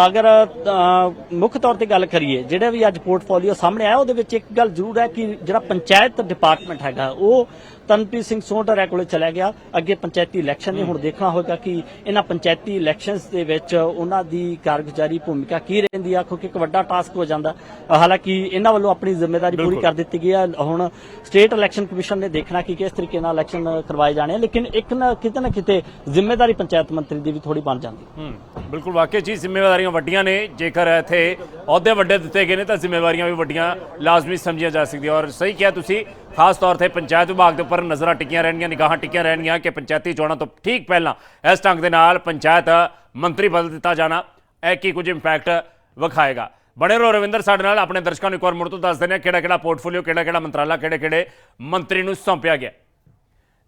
ਅਗਰ ਅ, ਮੁੱਖ ਤੌਰ ਤੇ ਗੱਲ ਕਰੀਏ ਜਿਹੜਾ ਵੀ ਅੱਜ ਪੋਰਟਫੋਲੀਓ ਸਾਹਮਣੇ ਆਇਆ ਉਹਦੇ ਵਿੱਚ ਇੱਕ ਗੱਲ ਜ਼ਰੂਰ ਹੈ ਕਿ ਜਿਹੜਾ ਪੰਚਾਇਤ ਡਿਪਾਰਟਮੈਂਟ ਹੈਗਾ ਉਹ ਤਨਪ੍ਰੀਤ ਸਿੰਘ ਸੋਢਰਾ ਕੋਲੇ ਚਲਾ ਗਿਆ। ਅੱਗੇ ਪੰਚਾਇਤੀ ਇਲੈਕਸ਼ਨ ਨੇ ਹੁਣ ਦੇਖਣਾ ਹੋਵੇਗਾ ਕਿ ਇਹਨਾਂ ਪੰਚਾਇਤੀ ਇਲੈਕਸ਼ਨਸ ਦੇ ਵਿੱਚ ਉਹਨਾਂ ਦੀ ਕਾਰਗੁਜ਼ਾਰੀ ਭੂਮਿਕਾ ਕੀ ਰਹਿੰਦੀ ਆ। ਕਿਉਂਕਿ ਇੱਕ ਵੱਡਾ ਟਾਸਕ ਹੋ ਜਾਂਦਾ। ਹਾਲਾਂਕਿ ਇਹਨਾਂ ਵੱਲੋਂ ਆਪਣੀ ਜ਼ਿੰਮੇਵਾਰੀ ਪੂਰੀ ਕਰ ਦਿੱਤੀ ਗਈ ਹੈ ਹੁਣ ਸਟੇਟ ਇਲੈਕਸ਼ਨ ਕਮਿਸ਼ਨ ਨੇ ਦੇਖਣਾ ਕਿ ਕਿਸ ਤਰੀਕੇ ਨਾਲ ਇਲੈਕਸ਼ਨ ਕਰਵਾਏ ਜਾਣੇ ਆ। ਲੇਕਿਨ ਇੱਕ ਨਾ ਕਿਤੇ ਨਾ ਕਿਤੇ ਜ਼ਿੰਮੇਵਾਰੀ ਪੰਚਾਇਤ ਮੰਤਰੀ ਦੀ ਵੀ ਥੋੜੀ ਬਣ ਜਾਂਦੀ। ਬਿਲਕੁਲ ਵਾਕਈ ਚੀਜ਼ ਜ਼ਿੰਮੇਵਾਰੀਆਂ ਵੱਡੀਆਂ ਨੇ। ਜੇਕਰ ਇੱਥੇ ਅਹੁਦੇ ਵੱਡੇ ਦਿੱਤੇ ਗਏ ਨੇ ਤਾਂ ਜ਼ਿੰਮੇਵਾਰੀਆਂ ਵੀ ਵੱਡੀਆਂ ਲਾਜ਼ਮੀ ਸਮਝੀਆਂ ਜਾ ਸਕਦੀਆਂ। ਔਰ ਸਹੀ ਕਿਹਾ ਤੁਸੀਂ ਖਾਸ ਤੌਰ ਤੇ ਪੰਚਾਇਤ ਵਿਭਾਗ ਦੇ ਉੱਪਰ ਨਜ਼ਰਾਂ ਟਿਕੀਆਂ ਰਹਿਣਗੀਆਂ, ਨਿਗਾਹਾਂ ਟਿਕੀਆਂ ਰਹਿਣਗੀਆਂ ਕਿ ਪੰਚਾਇਤੀ ਚੋਣਾਂ ਤੋਂ ਠੀਕ ਪਹਿਲਾਂ ਇਸ ਢੰਗ ਦੇ ਨਾਲ ਪੰਚਾਇਤ ਮੰਤਰੀ ਬਦਲ ਦਿੱਤਾ ਜਾਣਾ, ਇਹ ਕੀ ਕੁਝ ਇੰਪੈਕਟ ਵਿਖਾਏਗਾ? ਬਣੇ ਰਹੋ ਰਵਿੰਦਰ ਸਾਡੇ ਨਾਲ, ਆਪਣੇ ਦਰਸ਼ਕਾਂ ਨੂੰ ਇੱਕ ਵਾਰ ਮੁੜ ਤੋਂ ਦੱਸ ਦਿੰਦੇ ਹਾਂ ਕਿਹੜਾ ਕਿਹੜਾ ਪੋਰਟਫੋਲੀਓ ਕਿਹੜਾ ਕਿਹੜਾ ਮੰਤਰਾਲਾ ਕਿਹੜੇ ਕਿਹੜੇ ਮੰਤਰੀ ਨੂੰ ਸੌਂਪਿਆ ਗਿਆ।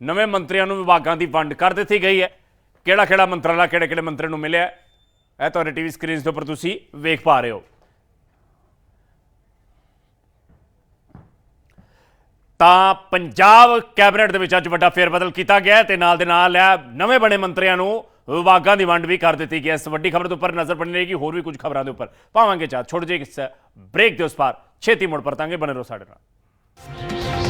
ਨਵੇਂ ਮੰਤਰੀਆਂ ਨੂੰ ਵਿਭਾਗਾਂ ਦੀ ਵੰਡ ਕਰ ਦਿੱਤੀ ਗਈ ਹੈ। ਕਿਹੜਾ ਕਿਹੜਾ ਮੰਤਰਾਲਾ ਕਿਹੜੇ ਕਿਹੜੇ ਮੰਤਰੀ ਨੂੰ ਮਿਲਿਆ ਇਹ ਤੁਹਾਡੇ ਟੀਵੀ ਸਕਰੀਨਸ ਦੇ ਉੱਪਰ ਤੁਸੀਂ ਵੇਖ ਪਾ ਰਹੇ ਹੋ। ਤਾਂ ਪੰਜਾਬ ਕੈਬਨਿਟ ਦੇ ਵਿੱਚ ਅੱਜ ਵੱਡਾ ਫੇਰਬਦਲ ਕੀਤਾ ਗਿਆ ਹੈ ਤੇ ਨਾਲ ਦੇ ਨਾਲ ਹੈ ਨਵੇਂ ਬਣੇ ਮੰਤਰੀਆਂ ਨੂੰ ਵਿਭਾਗਾਂ ਦੀ ਵੰਡ ਵੀ ਕਰ ਦਿੱਤੀ ਗਈ ਇਸ ਵੱਡੀ ਖਬਰ ਦੇ ਉੱਪਰ ਨਜ਼ਰ ਬਣੀ ਰਹੇਗੀ, ਹੋਰ ਵੀ ਕੁਝ ਖਬਰਾਂ ਦੇ ਉੱਪਰ। ਪਾਵਾਂਗੇ ਚਾਹ ਛੋੜ ਜੇ ਇਸ ਬ੍ਰੇਕ ਦੇ ਉਸ ਪਾਰ। ਛੇਤੀ ਮੁੜ ਪਰਤਾਂਗੇ, ਬਣੇ ਰਹੋ ਸਾਡੇ ਨਾਲ।